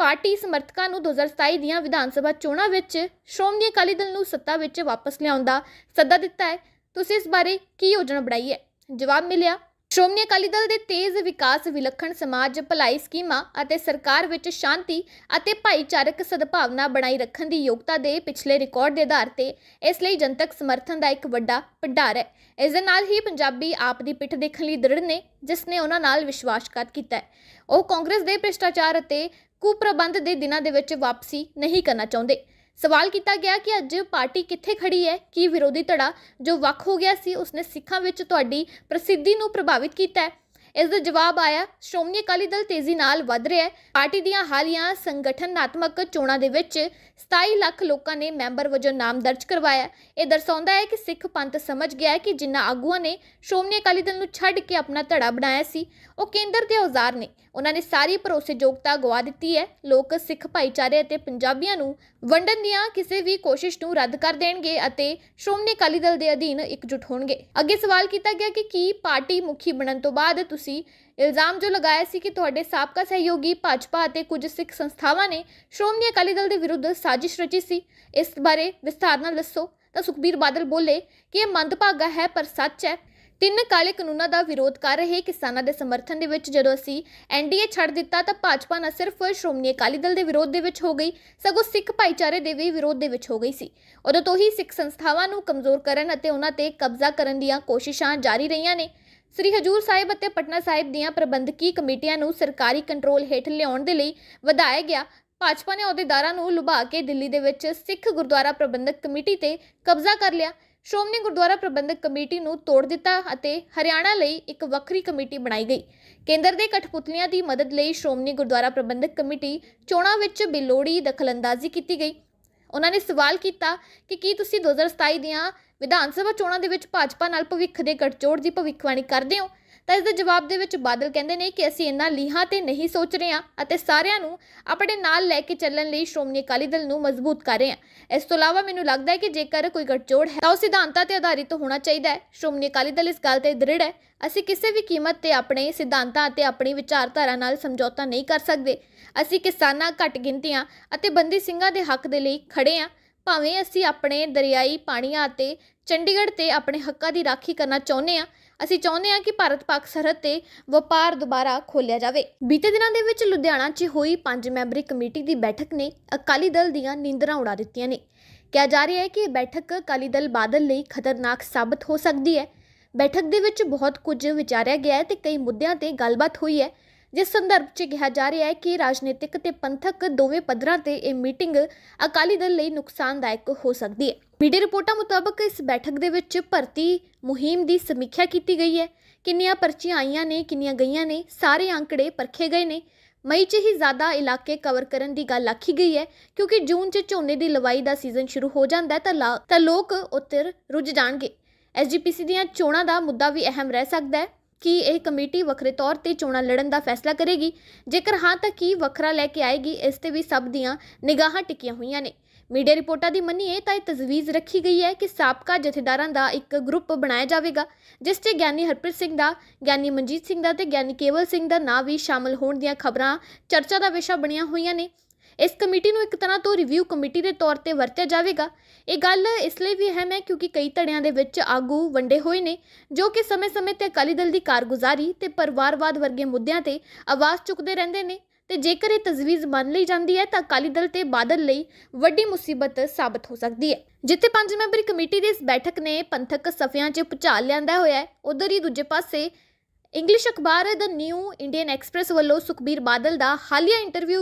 ਪਾਰਟੀ ਸਮਰਥਕਾਂ ਨੂੰ 2027 ਦੀਆਂ ਵਿਧਾਨ ਸਭਾ ਚੋਣਾਂ ਵਿੱਚ ਸ਼੍ਰੋਮਣੀ ਅਕਾਲੀ ਦਲ ਨੂੰ ਸੱਤਾ ਵਿੱਚ ਵਾਪਸ ਲਿਆਉਣ ਦਾ ਸੱਦਾ ਦਿੱਤਾ ਹੈ। ਤੁਸੀਂ ਇਸ ਬਾਰੇ ਕੀ ਯੋਜਨਾ ਬਣਾਈ ਹੈ? ਜਵਾਬ ਮਿਲਿਆ, ਸ਼੍ਰੋਮਣੀ ਅਕਾਲੀ ਦਲ ਦੇ ਤੇਜ਼ ਵਿਕਾਸ ਵਿਲੱਖਣ ਸਮਾਜ ਭਲਾਈ ਸਕੀਮਾਂ ਅਤੇ ਸਰਕਾਰ ਵਿੱਚ ਸ਼ਾਂਤੀ ਅਤੇ ਭਾਈਚਾਰਕ ਸਦਭਾਵਨਾ ਬਣਾਈ ਰੱਖਣ ਦੀ ਯੋਗਤਾ ਦੇ ਪਿਛਲੇ ਰਿਕਾਰਡ ਦੇ ਆਧਾਰ ਤੇ ਇਸ ਲਈ ਜਨਤਕ ਸਮਰਥਨ ਦਾ ਇੱਕ ਵੱਡਾ ਭੰਡਾਰ ਹੈ। ਇਸ ਦੇ ਨਾਲ ਹੀ ਪੰਜਾਬੀ ਆਪ ਦੀ ਪਿੱਠ ਦੇਖਣ ਲਈ ਦ੍ਰਿੜ ਨੇ, ਜਿਸ ਨੇ ਉਹਨਾਂ ਨਾਲ ਵਿਸ਼ਵਾਸਘਾਤ ਕੀਤਾ ਹੈ। ਉਹ ਕਾਂਗਰਸ ਦੇ ਭ੍ਰਿਸ਼ਟਾਚਾਰ ਅਤੇ ਕੁਪ੍ਰਬੰਧ ਦੇ ਦਿਨਾਂ ਦੇ ਵਿੱਚ ਵਾਪਸੀ ਨਹੀਂ ਕਰਨਾ ਚਾਹੁੰਦੇ। ਸਵਾਲ ਕੀਤਾ ਗਿਆ ਕਿ ਅੱਜ ਪਾਰਟੀ ਕਿੱਥੇ ਖੜੀ ਹੈ, ਕੀ ਵਿਰੋਧੀ ਧੜਾ ਜੋ ਵੱਖ ਹੋ ਗਿਆ ਸੀ, ਉਸਨੇ ਸਿੱਖਾਂ ਵਿੱਚ ਤੁਹਾਡੀ ਪ੍ਰਸਿੱਧੀ ਨੂੰ ਪ੍ਰਭਾਵਿਤ ਕੀਤਾ ਹੈ। ਇਸ ਦਾ ਜਵਾਬ ਆਇਆ, ਸ਼੍ਰੋਮਣੀ ਅਕਾਲੀ ਦਲ ਤੇਜ਼ੀ ਨਾਲ ਵੱਧ ਰਿਹਾ ਹੈ। ਪਾਰਟੀ ਦੀਆਂ ਹਾਲੀਆਂ ਸੰਗਠਨਾਤਮਕ ਚੋਣਾਂ ਦੇ ਵਿੱਚ 27 ਲੱਖ ਲੋਕਾਂ ਨੇ ਮੈਂਬਰ ਵਜੋਂ ਨਾਮ ਦਰਜ ਕਰਵਾਇਆ ਇਹ ਦਰਸਾਉਂਦਾ ਹੈ ਕਿ ਸਿੱਖ ਪੰਥ ਸਮਝ ਗਿਆ ਹੈ ਕਿ ਜਿਨ੍ਹਾਂ ਆਗੂਆਂ ਨੇ ਸ਼੍ਰੋਮਣੀ ਅਕਾਲੀ ਦਲ ਨੂੰ ਛੱਡ ਕੇ ਆਪਣਾ ਧੜਾ ਬਣਾਇਆ ਸੀ, ਉਹ ਕੇਂਦਰ ਦੇ ਔਜ਼ਾਰ ਨੇ। ਉਹਨਾਂ ਨੇ ਸਾਰੀ ਭਰੋਸੇਯੋਗਤਾ ਗਵਾ ਦਿੱਤੀ ਹੈ। ਲੋਕ ਸਿੱਖ ਭਾਈਚਾਰੇ ਅਤੇ ਪੰਜਾਬੀਆਂ ਨੂੰ ਵੰਡਣ ਦੀਆਂ ਕਿਸੇ ਵੀ ਕੋਸ਼ਿਸ਼ ਨੂੰ ਰੱਦ ਕਰ ਦੇਣਗੇ ਅਤੇ ਸ਼੍ਰੋਮਣੀ ਅਕਾਲੀ ਦਲ ਦੇ ਅਧੀਨ ਇਕਜੁੱਟ ਹੋਣਗੇ। ਅੱਗੇ ਸਵਾਲ ਕੀਤਾ ਗਿਆ ਕਿ ਕੀ ਪਾਰਟੀ ਮੁਖੀ ਬਣਨ ਤੋਂ ਬਾਅਦ ਤੁਸੀਂ ਇਲਜ਼ਾਮ ਜੋ ਲਗਾਇਆ ਸੀ ਕਿ ਤੁਹਾਡੇ ਸਾਬਕਾ ਸਹਿਯੋਗੀ ਭਾਜਪਾ ਅਤੇ ਕੁਝ ਸਿੱਖ ਸੰਸਥਾਵਾਂ ਨੇ ਸ਼੍ਰੋਮਣੀ ਅਕਾਲੀ ਦਲ ਦੇ ਵਿਰੁੱਧ ਸਾਜ਼ਿਸ਼ ਰਚੀ ਸੀ, ਇਸ ਬਾਰੇ ਵਿਸਥਾਰ ਨਾਲ ਦੱਸੋ। ਤਾਂ ਸੁਖਬੀਰ ਬਾਦਲ ਬੋਲੇ ਕਿ ਇਹ ਮੰਦਭਾਗਾ ਹੈ, ਪਰ ਸੱਚ ਹੈ। ਤਿੰਨ ਕਾਲੇ ਕਾਨੂੰਨਾਂ ਦਾ ਵਿਰੋਧ ਕਰ ਰਹੇ ਕਿਸਾਨਾਂ ਦੇ ਸਮਰਥਨ ਦੇ ਵਿੱਚ ਜਦੋਂ ਅਸੀਂ ਐਨਡੀਏ ਛੱਡ ਦਿੱਤਾ ਤਾਂ ਭਾਜਪਾ ਨਾ ਸਿਰਫ ਸ਼੍ਰੋਮਣੀ ਅਕਾਲੀ ਦਲ ਦੇ ਵਿਰੋਧ ਦੇ ਵਿੱਚ ਹੋ ਗਈ, ਸਗੋਂ ਸਿੱਖ ਭਾਈਚਾਰੇ ਦੇ ਵੀ ਵਿਰੋਧ ਦੇ ਵਿੱਚ ਹੋ ਗਈ ਸੀ। ਉਦੋਂ ਤੋਂ ਹੀ ਸਿੱਖ ਸੰਸਥਾਵਾਂ ਨੂੰ ਕਮਜ਼ੋਰ ਕਰਨ ਅਤੇ ਉਹਨਾਂ ਤੇ ਕਬਜ਼ਾ ਕਰਨ ਦੀਆਂ ਕੋਸ਼ਿਸ਼ਾਂ ਜਾਰੀ ਰਹੀਆਂ ਨੇ। ਸ੍ਰੀ ਹਜੂਰ ਸਾਹਿਬ ਅਤੇ ਪਟਨਾ ਸਾਹਿਬ ਦੀਆਂ ਪ੍ਰਬੰਧਕੀ ਕਮੇਟੀਆਂ ਨੂੰ ਸਰਕਾਰੀ ਕੰਟਰੋਲ ਹੇਠ ਲਿਆਉਣ ਦੇ ਲਈ ਵਧਾਇਆ ਗਿਆ ਭਾਜਪਾ ਨੇ ਅਹੁਦੇਦਾਰਾਂ ਨੂੰ ਲੁਭਾ ਕੇ ਦਿੱਲੀ ਦੇ ਵਿੱਚ ਸਿੱਖ ਗੁਰਦੁਆਰਾ ਪ੍ਰਬੰਧਕ ਕਮੇਟੀ ਤੇ ਕਬਜ਼ਾ ਕਰ ਲਿਆ। ਸ਼੍ਰੋਮਣੀ ਗੁਰਦੁਆਰਾ ਪ੍ਰਬੰਧਕ ਕਮੇਟੀ ਨੂੰ ਤੋੜ ਦਿੱਤਾ ਅਤੇ ਹਰਿਆਣਾ ਲਈ ਇੱਕ ਵੱਖਰੀ ਕਮੇਟੀ ਬਣਾਈ ਗਈ। ਕੇਂਦਰ ਦੇ ਕਠਪੁਤਲੀਆਂ ਦੀ ਮਦਦ ਲਈ ਸ਼੍ਰੋਮਣੀ ਗੁਰਦੁਆਰਾ ਪ੍ਰਬੰਧਕ ਕਮੇਟੀ ਚੋਣਾਂ ਵਿੱਚ ਬੇਲੋੜੀ ਦਖਲਅੰਦਾਜ਼ੀ ਕੀਤੀ ਗਈ। ਉਹਨਾਂ ਨੇ ਸਵਾਲ ਕੀਤਾ ਕਿ ਕੀ ਤੁਸੀਂ 2027 ਦੀਆਂ ਵਿਧਾਨ ਸਭਾ ਚੋਣਾਂ ਦੇ ਵਿੱਚ ਭਾਜਪਾ ਨਾਲ ਭਵਿੱਖ ਦੇ ਗਠਜੋੜ ਦੀ ਭਵਿੱਖਬਾਣੀ ਕਰਦੇ ਹੋ? ਤਾਂ ਇਸ ਦੇ ਜਵਾਬ ਦੇ ਵਿੱਚ ਬਾਦਲ ਕਹਿੰਦੇ ਨੇ ਕਿ ਅਸੀਂ ਇਹਨਾਂ ਲੀਹਾਂ ਤੇ ਨਹੀਂ ਸੋਚ ਰਹੇ ਹਾਂ ਅਤੇ ਸਾਰਿਆਂ ਨੂੰ ਆਪਣੇ ਨਾਲ ਲੈ ਕੇ ਚੱਲਣ ਲਈ ਸ਼੍ਰੋਮਣੀ ਅਕਾਲੀ ਦਲ ਨੂੰ ਮਜ਼ਬੂਤ ਕਰ ਰਹੇ ਹਾਂ। ਇਸ ਤੋਂ ਇਲਾਵਾ ਮੈਨੂੰ ਲੱਗਦਾ ਹੈ ਕਿ ਜੇਕਰ ਕੋਈ ਗਠਜੋੜ ਹੈ ਤਾਂ ਉਹ ਸਿਧਾਂਤਾਂ ਤੇ ਆਧਾਰਿਤ ਹੋਣਾ ਚਾਹੀਦਾ ਹੈ। ਸ਼੍ਰੋਮਣੀ ਅਕਾਲੀ ਦਲ ਇਸ ਗੱਲ ਤੇ ਦ੍ਰਿੜ ਹੈ। ਅਸੀਂ ਕਿਸੇ ਵੀ ਕੀਮਤ ਤੇ ਆਪਣੇ ਸਿਧਾਂਤਾਂ ਅਤੇ ਆਪਣੀ ਵਿਚਾਰਧਾਰਾ ਨਾਲ ਸਮਝੌਤਾ ਨਹੀਂ ਕਰ ਸਕਦੇ। ਅਸੀਂ ਕਿਸਾਨਾਂ ਘੱਟ ਗਿਣਤੀਆਂ ਅਤੇ ਬੰਦੀ ਸਿੰਘਾਂ ਦੇ ਹੱਕ ਦੇ ਲਈ ਖੜੇ ਹਾਂ। ਭਾਵੇਂ ਅਸੀਂ ਆਪਣੇ ਦਰਿਆਈ ਪਾਣੀਆਂ ਅਤੇ ਚੰਡੀਗੜ੍ਹ ਤੇ ਆਪਣੇ ਹੱਕਾਂ ਦੀ ਰਾਖੀ ਕਰਨਾ ਚਾਹੁੰਦੇ ਹਾਂ ਅਸੀਂ ਚਾਹੁੰਦੇ ਹਾਂ ਕਿ ਭਾਰਤ ਪਾਕ ਸਰਹੱਦ ਤੇ ਵਪਾਰ ਦੁਬਾਰਾ ਖੋਲ੍ਹਿਆ ਜਾਵੇ। ਬੀਤੇ ਦਿਨਾਂ ਦੇ ਵਿੱਚ ਲੁਧਿਆਣਾ 'ਚ ਹੋਈ ਪੰਜ ਮੈਂਬਰੀ ਕਮੇਟੀ ਦੀ ਬੈਠਕ ਨੇ ਅਕਾਲੀ ਦਲ ਦੀਆਂ ਨੀਂਦਰਾਂ ਉਡਾ ਦਿੱਤੀਆਂ ਨੇ। ਕਿਹਾ ਜਾ ਰਿਹਾ ਹੈ ਕਿ ਇਹ ਬੈਠਕ ਅਕਾਲੀ ਦਲ ਬਾਦਲ ਲਈ ਖਤਰਨਾਕ ਸਾਬਤ ਹੋ ਸਕਦੀ ਹੈ। ਬੈਠਕ ਦੇ ਵਿੱਚ ਬਹੁਤ ਕੁਝ ਵਿਚਾਰਿਆ ਗਿਆ ਹੈ ਤੇ ਕਈ ਮੁੱਦਿਆਂ ਤੇ ਗੱਲਬਾਤ ਹੋਈ ਹੈ। ਜਿਸ ਸੰਦਰਭ 'ਚ ਕਿਹਾ ਜਾ ਰਿਹਾ ਹੈ ਕਿ ਰਾਜਨੀਤਿਕ ਤੇ ਪੰਥਕ ਦੋਵੇਂ ਪੱਧਰਾਂ ਤੇ ਇਹ ਮੀਟਿੰਗ ਅਕਾਲੀ ਦਲ ਲਈ ਨੁਕਸਾਨਦਾਇਕ ਹੋ ਸਕਦੀ ਹੈ। ਮੀਡੀਆ ਰਿਪੋਰਟਾਂ ਮੁਤਾਬਕ ਇਸ ਬੈਠਕ ਦੇ ਵਿੱਚ ਭਰਤੀ ਮੁਹਿੰਮ ਦੀ ਸਮੀਖਿਆ ਕੀਤੀ ਗਈ ਹੈ। ਕਿੰਨੀਆਂ ਪਰਚੀਆਂ ਆਈਆਂ ਨੇ, ਕਿੰਨੀਆਂ ਗਈਆਂ ਨੇ, ਸਾਰੇ ਅੰਕੜੇ ਪਰਖੇ ਗਏ ਨੇ। ਮਈ 'ਚ ਹੀ ਜ਼ਿਆਦਾ ਇਲਾਕੇ ਕਵਰ ਕਰਨ ਦੀ ਗੱਲ ਆਖੀ ਗਈ ਹੈ। ਕਿਉਂਕਿ ਜੂਨ 'ਚ ਝੋਨੇ ਦੀ ਲਵਾਈ ਦਾ ਸੀਜ਼ਨ ਸ਼ੁਰੂ ਹੋ ਜਾਂਦਾ ਹੈ ਤਾਂ ਲਾ- ਤਾਂ ਲੋਕ ਉੱਤਰ ਰੁੱਝ ਜਾਣਗੇ। ਐਸਜੀਪੀਸੀ ਦੀਆਂ ਚੋਣਾਂ ਦਾ ਮੁੱਦਾ ਵੀ ਅਹਿਮ ਰਹਿ ਸਕਦਾ ਹੈ। ਕੀ ਇਹ ਕਮੇਟੀ ਵੱਖਰੇ ਤੌਰ ਤੇ ਚੋਣਾਂ ਲੜਨ ਦਾ ਫੈਸਲਾ ਕਰੇਗੀ। ਜੇਕਰ ਹਾਂ, ਤਾਂ ਕੀ ਵੱਖਰਾ ਲੈ ਕੇ ਆਏਗੀ? ਇਸ ਤੇ ਵੀ ਸਭ ਦੀਆਂ ਨਿਗਾਹਾਂ ਟਿਕੀਆਂ ਹੋਈਆਂ ਨੇ। ਮੀਡੀਆ ਰਿਪੋਰਟਾਂ ਦੀ ਮੰਨੀਏ, ਤਾਂ ਇਹ ਤਜਵੀਜ਼ ਰੱਖੀ ਗਈ ਹੈ ਕਿ ਸਾਬਕਾ ਜਥੇਦਾਰਾਂ ਦਾ ਇੱਕ ਗਰੁੱਪ ਬਣਾਇਆ ਜਾਵੇਗਾ, ਜਿਸ 'ਚ ਗਿਆਨੀ ਹਰਪ੍ਰੀਤ ਸਿੰਘ ਦਾ, ਗਿਆਨੀ ਮਨਜੀਤ ਸਿੰਘ ਦਾ ਤੇ ਗਿਆਨੀ ਕੇਵਲ ਸਿੰਘ ਦਾ ਨਾਂ ਵੀ ਸ਼ਾਮਲ ਹੋਣ ਦੀਆਂ ਖਬਰਾਂ, ਚਰਚਾ ਦਾ ਵਿਸ਼ਾ ਬਣੀਆਂ ਹੋਈਆਂ ਨੇ। ਇਸ ਕਮੇਟੀ ਨੂੰ ਇੱਕ ਤਰ੍ਹਾਂ ਤੋਂ ਰਿਵਿਊ ਕਮੇਟੀ ਦੇ ਤੌਰ ਤੇ ਵਰਤਿਆ ਜਾਵੇਗਾ। ਇਹ ਗੱਲ ਇਸ ਲਈ ਵੀ ਅਹਿਮ ਹੈ ਕਿਉਂਕਿ ਕਈ ਧੜਿਆਂ ਦੇ ਵਿੱਚ ਆਗੂ ਵੰਡੇ ਹੋਏ ਨੇ, ਜੋ ਕਿ ਸਮੇਂ-ਸਮੇਂ ਤੇ ਅਕਾਲੀ ਦਲ ਦੀ ਕਾਰਗੁਜ਼ਾਰੀ ਤੇ ਪਰਿਵਾਰਵਾਦ ਵਰਗੇ ਮੁੱਦਿਆਂ ਤੇ ਆਵਾਜ਼ ਚੁੱਕਦੇ ਰਹਿੰਦੇ ਨੇ। ਤੇ ਜੇਕਰ ਇਹ ਤਜਵੀਜ਼ ਮੰਨ ਲਈ ਜਾਂਦੀ ਹੈ, ਤਾਂ ਅਕਾਲੀ ਦਲ ਤੇ ਬਾਦਲ ਲਈ ਵੱਡੀ ਮੁਸੀਬਤ ਸਾਬਤ ਹੋ ਸਕਦੀ ਹੈ। ਜਿੱਥੇ ਪੰਜ ਮੈਂਬਰੀ ਕਮੇਟੀ ਦੀ ਇਸ ਬੈਠਕ ਨੇ ਪੰਥਕ ਸਫਿਆਂ 'ਚ ਭੁਚਾਲ ਲਿਆਂਦਾ ਹੋਇਆ ਹੈ, ਉਧਰ ਹੀ ਦੂਜੇ ਪਾਸੇ ਇੰਗਲਿਸ਼ ਅਖਬਾਰ ਦ ਨਿਊ ਇੰਡੀਅਨ ਐਕਸਪ੍ਰੈਸ ਵੱਲੋਂ ਸੁਖਬੀਰ ਬਾਦਲ ਦਾ ਹਾਲੀਆ ਇੰਟਰਵਿਊ